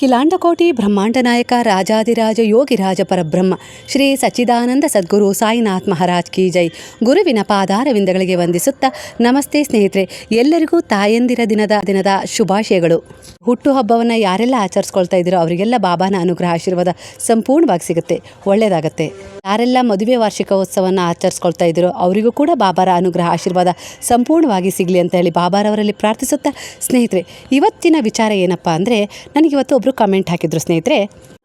ಕಿಲಾಂಡಕೋಟಿ ಬ್ರಹ್ಮಾಂಡ ನಾಯಕ ರಾಜಾದಿರಾಜ ಯೋಗಿರಾಜ ಪರಬ್ರಹ್ಮ, ಶ್ರೀ ಸಚ್ಚಿದಾನಂದ ಸದ್ಗುರು ಸಾಯಿನಾಥ್ ಮಹಾರಾಜ್ ಕಿ ಜೈ. ಗುರುವಿನ ಪಾದಾರವಿಂದಗಳಿಗೆ ವಂದಿಸುತ್ತಾ ನಮಸ್ತೆ ಸ್ನೇಹಿತರೆ, ಎಲ್ಲರಿಗೂ ತಾಯಂದಿರ ದಿನದ ದಿನದ ಶುಭಾಶಯಗಳು. ಹುಟ್ಟುಹಬ್ಬವನ್ನು ಯಾರೆಲ್ಲ ಆಚರಿಸ್ಕೊಳ್ತಾ ಇದ್ದೀರೋ ಅವರಿಗೆಲ್ಲ ಬಾಬಾನ ಅನುಗ್ರಹ ಆಶೀರ್ವಾದ ಸಂಪೂರ್ಣವಾಗಿ ಸಿಗುತ್ತೆ ಒಳ್ಳೆಯದಾಗತ್ತೆ ಯಾರೆಲ್ಲ ಮದುವೆ ವಾರ್ಷಿಕೋತ್ಸವವನ್ನು ಆಚರಿಸ್ಕೊಳ್ತಾ ಇದ್ದೀರೋ ಅವರಿಗೂ ಕೂಡ ಬಾಬಾರ ಅನುಗ್ರಹ ಆಶೀರ್ವಾದ ಸಂಪೂರ್ಣವಾಗಿ ಸಿಗಲಿ ಅಂತ ಹೇಳಿ ಬಾಬಾರವರಲ್ಲಿ ಪ್ರಾರ್ಥಿಸುತ್ತಾ ಸ್ನೇಹಿತರೆ, ಇವತ್ತಿನ ವಿಚಾರ ಏನಪ್ಪ ಅಂದರೆ, ನನಗಿವತ್ತು ಒಬ್ಬರು ಕಮೆಂಟ್ ಹಾಕಿದ್ರು ಸ್ನೇಹಿತರೆ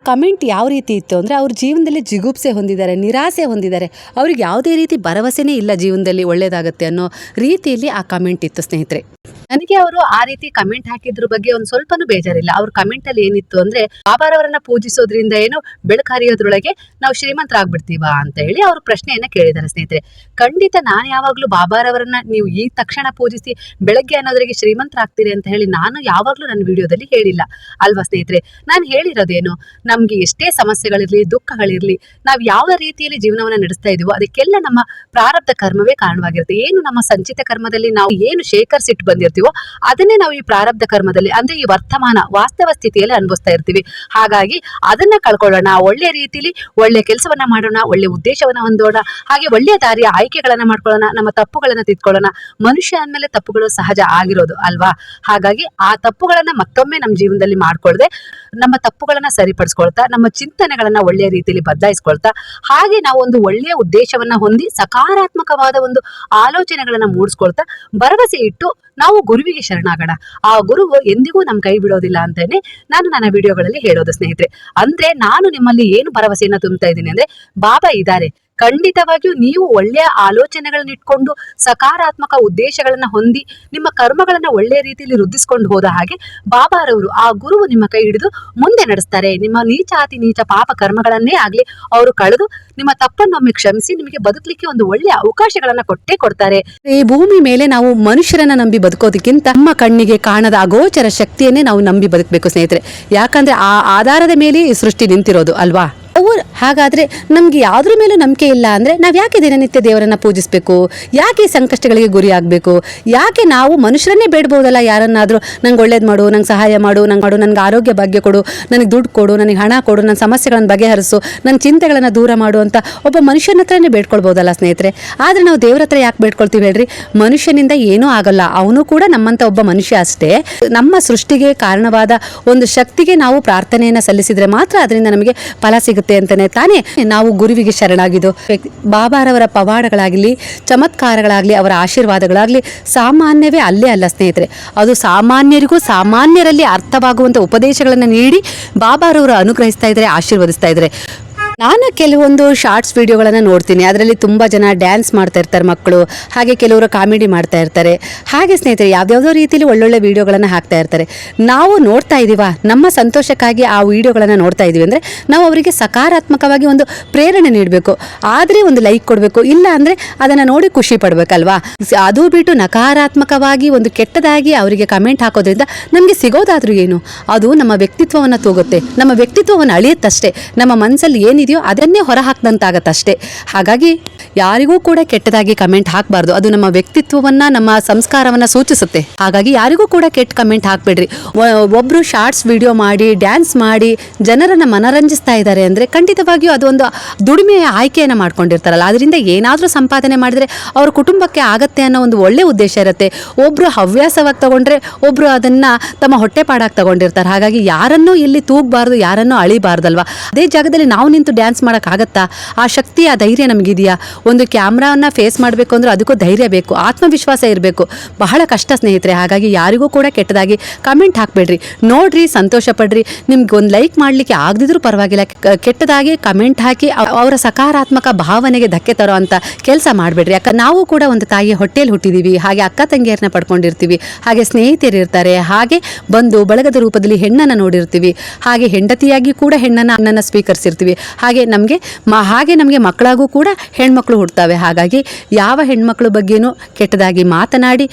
ಕಮೆಂಟ್ ಯಾವ ರೀತಿ ಇತ್ತು ಅಂದರೆ ಅವ್ರ ಜೀವನದಲ್ಲಿ ಜಿಗುಪ್ಸೆ ಹೊಂದಿದ್ದಾರೆ, ನಿರಾಸೆ ಹೊಂದಿದ್ದಾರೆ. ಅವ್ರಿಗೆ ಯಾವುದೇ ರೀತಿ ಭರವಸೆನೇ ಇಲ್ಲ ಜೀವನದಲ್ಲಿ ಒಳ್ಳೇದಾಗುತ್ತೆ ಅನ್ನೋ ರೀತಿಯಲ್ಲಿ ಆ ಕಮೆಂಟ್ ಇತ್ತು ಸ್ನೇಹಿತರೆ. ನನಗೆ ಅವರು ಆ ರೀತಿ ಕಮೆಂಟ್ ಹಾಕಿದ್ರ ಬಗ್ಗೆ ಒಂದು ಸ್ವಲ್ಪನೂ ಬೇಜಾರಿಲ್ಲ. ಅವ್ರ ಕಮೆಂಟ್ ಅಲ್ಲಿ ಏನಿತ್ತು ಅಂದ್ರೆ ಬಾಬಾರವರನ್ನ ಪೂಜಿಸೋದ್ರಿಂದ ಏನು ಬೆಳಕು ಹರಿಯೋದ್ರೊಳಗೆ ನಾವು ಶ್ರೀಮಂತರಾಗ್ಬಿಡ್ತೀವಾ ಅಂತ ಹೇಳಿ ಅವ್ರ ಪ್ರಶ್ನೆಯನ್ನ ಕೇಳಿದ್ದಾರೆ ಸ್ನೇಹಿತರೆ. ಖಂಡಿತ ನಾನು ಯಾವಾಗ್ಲೂ ಬಾಬಾರವರನ್ನ ನೀವು ಈ ತಕ್ಷಣ ಪೂಜಿಸಿ ಬೆಳಗ್ಗೆ ಅನ್ನೋದ್ರಿಗೆ ಶ್ರೀಮಂತರಾಗ್ತೀರಿ ಅಂತ ಹೇಳಿ ನಾನು ಯಾವಾಗ್ಲೂ ನನ್ನ ವಿಡಿಯೋದಲ್ಲಿ ಹೇಳಿಲ್ಲ. ಅಲ್ವಾ ಸ್ನೇಹಿತರೆ? ನಾನು ಹೇಳಿರೋದೇನು? ನಮ್ಗೆ ಎಷ್ಟೇ ಸಮಸ್ಯೆಗಳಿರ್ಲಿ, ದುಃಖಗಳಿರ್ಲಿ, ನಾವು ಯಾವ ರೀತಿಯಲ್ಲಿ ಜೀವನವನ್ನ ನಡೆಸ್ತಾ ಇದೀವೋ ಅದಕ್ಕೆಲ್ಲ ನಮ್ಮ ಪ್ರಾರಬ್ಧ ಕರ್ಮವೇ ಕಾರಣವಾಗಿರುತ್ತೆ. ಏನು ನಮ್ಮ ಸಂಚಿತ ಕರ್ಮದಲ್ಲಿ ನಾವು ಏನು ಶೇಖರಿಸಿಟ್ಟು ಬಂದಿರ್ತೀವೋ ಅದನ್ನೇ ನಾವು ಈ ಪ್ರಾರಬ್ಧ ಕರ್ಮದಲ್ಲಿ, ಅಂದ್ರೆ ಈ ವರ್ತಮಾನ, ವಾಸ್ತವ ಸ್ಥಿತಿಯಲ್ಲಿ ಅನುಭವಿಸ್ತಾ ಇರ್ತೀವಿ. ಹಾಗಾಗಿ ಅದನ್ನ ಕಳ್ಕೊಳ್ಳೋಣ, ಒಳ್ಳೆ ರೀತಿಲಿ ಒಳ್ಳೆ ಕೆಲಸವನ್ನ ಮಾಡೋಣ, ಒಳ್ಳೆ ಉದ್ದೇಶವನ್ನ ಹೊಂದೋಣ, ಹಾಗೆ ಒಳ್ಳೆಯ ದಾರಿಯ ಆಯ್ಕೆಗಳನ್ನ ಮಾಡ್ಕೊಳ್ಳೋಣ, ನಮ್ಮ ತಪ್ಪುಗಳನ್ನ ತಿದ್ಕೊಳ್ಳೋಣ. ಮನುಷ್ಯ ಅಂದ್ಮೇಲೆ ತಪ್ಪುಗಳು ಸಹಜ ಆಗಿರೋದು ಅಲ್ವಾ? ಹಾಗಾಗಿ ಆ ತಪ್ಪುಗಳನ್ನ ಮತ್ತೊಮ್ಮೆ ನಮ್ಮ ಜೀವನದಲ್ಲಿ ಮಾಡ್ಕೊಳ್ಳದೆ ನಮ್ಮ ತಪ್ಪುಗಳನ್ನ ಸರಿಪಡಿಸ್ಕೊಳ್ತಾ ನಮ್ಮ ಚಿಂತನೆಗಳನ್ನ ಒಳ್ಳೆಯ ರೀತಿಯಲ್ಲಿ ಬದಲಾಯಿಸ್ಕೊಳ್ತಾ, ಹಾಗೆ ನಾವು ಒಂದು ಒಳ್ಳೆಯ ಉದ್ದೇಶವನ್ನ ಹೊಂದಿ ಸಕಾರಾತ್ಮಕವಾದ ಒಂದು ಆಲೋಚನೆಗಳನ್ನ ಮೂಡಿಸ್ಕೊಳ್ತಾ, ಭರವಸೆ ಇಟ್ಟು ನಾವು ಗುರುವಿಗೆ ಶರಣಾಗಣ. ಆ ಗುರು ಎಂದಿಗೂ ನಮ್ಮ ಕೈ ಬಿಡೋದಿಲ್ಲ ಅಂತಾನೆ ನಾನು ನನ್ನ ವಿಡಿಯೋಗಳಲ್ಲಿ ಹೇಳೋದು ಸ್ನೇಹಿತರೆ. ಅಂದ್ರೆ ನಾನು ನಿಮ್ಮಲ್ಲಿ ಏನು ಭರವಸೆಯನ್ನ ತುಂಬ್ತಾ ಇದ್ದೀನಿ ಅಂದ್ರೆ, ಬಾಬಾ ಇದ್ದಾರೆ. ಖಂಡಿತವಾಗಿಯೂ ನೀವು ಒಳ್ಳೆಯ ಆಲೋಚನೆಗಳನ್ನು ಇಟ್ಕೊಂಡು ಸಕಾರಾತ್ಮಕ ಉದ್ದೇಶಗಳನ್ನು ಹೊಂದಿ ನಿಮ್ಮ ಕರ್ಮಗಳನ್ನು ಒಳ್ಳೆಯ ರೀತಿಯಲ್ಲಿ ವೃದ್ಧಿಸಿಕೊಂಡು ಹೋದ ಹಾಗೆ ಬಾಬಾರವರು ಆ ಗುರುವು ನಿಮ್ಮ ಕೈ ಹಿಡಿದು ಮುಂದೆ ನಡೆಸ್ತಾರೆ. ನಿಮ್ಮ ನೀಚಾತಿ ನೀಚ ಪಾಪ ಕರ್ಮಗಳನ್ನೇ ಆಗಲಿ ಅವರು ಕಳೆದು ನಿಮ್ಮ ತಪ್ಪನ್ನೊಮ್ಮೆ ಕ್ಷಮಿಸಿ ನಿಮಗೆ ಬದುಕಲಿಕ್ಕೆ ಒಂದು ಒಳ್ಳೆಯ ಅವಕಾಶಗಳನ್ನ ಕೊಟ್ಟೇ ಕೊಡ್ತಾರೆ. ಈ ಭೂಮಿ ಮೇಲೆ ನಾವು ಮನುಷ್ಯರನ್ನ ನಂಬಿ ಬದುಕೋದಕ್ಕಿಂತ ನಮ್ಮ ಕಣ್ಣಿಗೆ ಕಾಣದ ಅಗೋಚರ ಶಕ್ತಿಯನ್ನೇ ನಾವು ನಂಬಿ ಬದುಕಬೇಕು ಸ್ನೇಹಿತರೆ. ಯಾಕಂದ್ರೆ ಆ ಆಧಾರದ ಮೇಲೆ ಈ ಸೃಷ್ಟಿ ನಿಂತಿರೋದು ಅಲ್ವಾ? ಅವು ಹಾಗಾದರೆ ನಮಗೆ ಯಾವುದ್ರ ಮೇಲೂ ನಂಬಿಕೆ ಇಲ್ಲ ಅಂದರೆ ನಾವು ಯಾಕೆ ದಿನನಿತ್ಯ ದೇವರನ್ನು ಪೂಜಿಸಬೇಕು? ಯಾಕೆ ಸಂಕಷ್ಟಗಳಿಗೆ ಗುರಿ ಆಗ್ಬೇಕು? ಯಾಕೆ ನಾವು ಮನುಷ್ಯರನ್ನೇ ಬೇಡ್ಬೋದಲ್ಲ ಯಾರನ್ನಾದರೂ? ನಂಗೆ ಒಳ್ಳೇದು ಮಾಡು, ನಂಗೆ ಸಹಾಯ ಮಾಡು, ನಂಗೆ ಮಾಡು, ನನಗೆ ಆರೋಗ್ಯ ಭಾಗ್ಯ ಕೊಡು, ನನಗೆ ದುಡ್ಡು ಕೊಡು, ನನಗೆ ಹಣ ಕೊಡು ನನ್ನ ಸಮಸ್ಯೆಗಳನ್ನು ಬಗೆಹರಿಸು ನನ್ನ ಚಿಂತೆಗಳನ್ನು ದೂರ ಮಾಡು ಅಂತ ಒಬ್ಬ ಮನುಷ್ಯನ ಹತ್ರನೇ ಬೇಡ್ಕೊಳ್ಬೋದಲ್ಲ ಸ್ನೇಹಿತರೆ? ಆದರೆ ನಾವು ದೇವ್ರ ಹತ್ರ ಯಾಕೆ ಬೇಡ್ಕೊಳ್ತೀವಿ ಹೇಳ್ರಿ? ಮನುಷ್ಯನಿಂದ ಏನೂ ಆಗಲ್ಲ. ಅವನು ಕೂಡ ನಮ್ಮಂಥ ಒಬ್ಬ ಮನುಷ್ಯ ಅಷ್ಟೇ. ನಮ್ಮ ಸೃಷ್ಟಿಗೆ ಕಾರಣವಾದ ಒಂದು ಶಕ್ತಿಗೆ ನಾವು ಪ್ರಾರ್ಥನೆಯನ್ನು ಸಲ್ಲಿಸಿದರೆ ಮಾತ್ರ ಅದರಿಂದ ನಮಗೆ ಫಲ ಸಿಗುತ್ತೆ. ಅಂತಾನೆ ತಾನೇ ನಾವು ಗುರುವಿಗೆ ಶರಣಾಗಿದ್ದು. ಬಾಬಾರವರ ಪವಾಡಗಳಾಗಲಿ, ಚಮತ್ಕಾರಗಳಾಗಲಿ, ಅವರ ಆಶೀರ್ವಾದಗಳಾಗಲಿ ಸಾಮಾನ್ಯವೇ ಅಲ್ಲೇ ಅಲ್ಲ ಸ್ನೇಹಿತರೆ. ಅದು ಸಾಮಾನ್ಯರಿಗೂ ಸಾಮಾನ್ಯರಲ್ಲಿ ಅರ್ಥವಾಗುವಂಥ ಉಪದೇಶಗಳನ್ನು ನೀಡಿ ಬಾಬಾರವರು ಅನುಗ್ರಹಿಸ್ತಾ ಇದ್ದಾರೆ, ಆಶೀರ್ವದಿಸ್ತಾ ಇದ್ದಾರೆ. ನಾನು ಕೆಲವೊಂದು ಶಾರ್ಟ್ಸ್ ವಿಡಿಯೋಗಳನ್ನು ನೋಡ್ತೀನಿ. ಅದರಲ್ಲಿ ತುಂಬ ಜನ ಡ್ಯಾನ್ಸ್ ಮಾಡ್ತಾ ಇರ್ತಾರೆ ಮಕ್ಕಳು. ಹಾಗೆ ಕೆಲವರು ಕಾಮಿಡಿ ಮಾಡ್ತಾ ಇರ್ತಾರೆ. ಹಾಗೆ ಸ್ನೇಹಿತರೆ ಯಾವ್ಯಾವುದೋ ರೀತಿಯಲ್ಲಿ ಒಳ್ಳೊಳ್ಳೆ ವಿಡಿಯೋಗಳನ್ನು ಹಾಕ್ತಾ ಇರ್ತಾರೆ. ನಾವು ನೋಡ್ತಾ ಇದೀವ, ನಮ್ಮ ಸಂತೋಷಕ್ಕಾಗಿ ಆ ವಿಡಿಯೋಗಳನ್ನು ನೋಡ್ತಾ ಇದೀವಿ ಅಂದರೆ ನಾವು ಅವರಿಗೆ ಸಕಾರಾತ್ಮಕವಾಗಿ ಒಂದು ಪ್ರೇರಣೆ ನೀಡಬೇಕು. ಆದರೆ ಒಂದು ಲೈಕ್ ಕೊಡಬೇಕು. ಇಲ್ಲ ಅಂದರೆ ಅದನ್ನು ನೋಡಿ ಖುಷಿ ಪಡಬೇಕಲ್ವಾ? ಅದು ಬಿಟ್ಟು ನಕಾರಾತ್ಮಕವಾಗಿ ಒಂದು ಕೆಟ್ಟದಾಗಿ ಅವರಿಗೆ ಕಮೆಂಟ್ ಹಾಕೋದ್ರಿಂದ ನಮಗೆ ಸಿಗೋದಾದರೂ ಏನು? ಅದು ನಮ್ಮ ವ್ಯಕ್ತಿತ್ವವನ್ನು ತೂಗುತ್ತೆ. ನಮ್ಮ ವ್ಯಕ್ತಿತ್ವವನ್ನು ಅಳಿಯುತ್ತಷ್ಟೇ. ನಮ್ಮ ಮನಸ್ಸಲ್ಲಿ ಏನಿದೆಯೋ ಅದನ್ನೇ ಹೊರ ಹಾಕ್ದಂತಾಗತ್ತಷ್ಟೇ ಹಾಗಾಗಿ ಯಾರಿಗೂ ಕೂಡ ಕೆಟ್ಟದಾಗಿ ಕಮೆಂಟ್ ಹಾಕಬಾರ್ದು. ಅದು ನಮ್ಮ ವ್ಯಕ್ತಿತ್ವವನ್ನ, ನಮ್ಮ ಸಂಸ್ಕಾರವನ್ನ ಸೂಚಿಸುತ್ತೆ. ಹಾಗಾಗಿ ಯಾರಿಗೂ ಕೂಡ ಕೆಟ್ಟ ಕಮೆಂಟ್ ಹಾಕ್ಬೇಡ್ರಿ. ಒಬ್ರು ಶಾರ್ಟ್ಸ್ ವಿಡಿಯೋ ಮಾಡಿ, ಡ್ಯಾನ್ಸ್ ಮಾಡಿ, ಜನರನ್ನ ಮನರಂಜಿಸ್ತಾ ಇದ್ದಾರೆ ಅಂದ್ರೆ ಖಂಡಿತವಾಗಿಯೂ ಅದೊಂದು ದುಡಿಮೆಯ ಆಯ್ಕೆಯನ್ನು ಮಾಡ್ಕೊಂಡಿರ್ತಾರಲ್ಲ. ಅದರಿಂದ ಏನಾದರೂ ಸಂಪಾದನೆ ಮಾಡಿದ್ರೆ ಅವ್ರ ಕುಟುಂಬಕ್ಕೆ ಆಗತ್ತೆ ಅನ್ನೋ ಒಂದು ಒಳ್ಳೆ ಉದ್ದೇಶ ಇರುತ್ತೆ. ಒಬ್ರು ಹವ್ಯಾಸವಾಗಿ ತಗೊಂಡ್ರೆ ಒಬ್ರು ಅದನ್ನ ತಮ್ಮ ಹೊಟ್ಟೆಪಾಡಾಗಿ ತಗೊಂಡಿರ್ತಾರೆ. ಹಾಗಾಗಿ ಯಾರನ್ನೂ ಇಲ್ಲಿ ತೂಗಬಾರ್ದು, ಯಾರನ್ನೂ ಅಳಿಬಾರ್ದಲ್ವಾ? ಅದೇ ಜಾಗದಲ್ಲಿ ನಾವು ನಿಂತು ಡ್ಯಾನ್ಸ್ ಮಾಡೋಕ್ಕಾಗತ್ತಾ? ಆ ಶಕ್ತಿ, ಆ ಧೈರ್ಯ ನಮಗಿದೆಯಾ? ಒಂದು ಕ್ಯಾಮ್ರಾನ ಫೇಸ್ ಮಾಡಬೇಕು ಅಂದ್ರೆ ಅದಕ್ಕೂ ಧೈರ್ಯ ಬೇಕು, ಆತ್ಮವಿಶ್ವಾಸ ಇರಬೇಕು. ಬಹಳ ಕಷ್ಟ ಸ್ನೇಹಿತರೆ, ಹಾಗಾಗಿ ಯಾರಿಗೂ ಕೂಡ ಕೆಟ್ಟದಾಗಿ ಕಮೆಂಟ್ ಹಾಕಬೇಡ್ರಿ. ನೋಡ್ರಿ, ಸಂತೋಷ ಪಡ್ರಿ. ನಿಮ್ಗೆ ಒಂದು ಲೈಕ್ ಮಾಡಲಿಕ್ಕೆ ಆಗದಿದ್ರೂ ಪರವಾಗಿಲ್ಲ. ಕೆಟ್ಟದಾಗಿ ಕಮೆಂಟ್ ಹಾಕಿ ಅವರ ಸಕಾರಾತ್ಮಕ ಭಾವನೆಗೆ ಧಕ್ಕೆ ತರೋ ಅಂತ ಕೆಲಸ ಮಾಡಬೇಡ್ರಿ. ಯಾಕಂದ್ರೆ ನಾವು ಕೂಡ ಒಂದು ತಾಯಿ ಹೊಟ್ಟೆಯಲ್ಲಿ ಹುಟ್ಟಿದೀವಿ. ಹಾಗೆ ಅಕ್ಕ ತಂಗಿಯರನ್ನ ಪಡ್ಕೊಂಡಿರ್ತೀವಿ. ಹಾಗೆ ಸ್ನೇಹಿತರಿರ್ತಾರೆ ಹಾಗೆ ಬಂದು ಬಳಗದ ರೂಪದಲ್ಲಿ ಹೆಣ್ಣನ್ನು ನೋಡಿರ್ತೀವಿ. ಹಾಗೆ ಹೆಂಡತಿಯಾಗಿ ಕೂಡ ಹೆಣ್ಣನ್ನು ಅಣ್ಣನ ಸ್ವೀಕರಿಸಿರ್ತೀವಿ. ಹಾಗೆ ನಮಗೆ ಮ, ಹಾಗೆ ನಮಗೆ ಮಕ್ಕಳಾಗೂ ಕೂಡ ಹೆಣ್ಮಕ್ಳು ಹುಡ್ತವೆ ಹಾಗಾಗಿ ಯಾವ ಹೆಣ್ಮಕ್ಳ ಬಗ್ಗೆನೂ ಕೆಟ್ಟದಾಗಿ ಮಾತನಾಡಿ,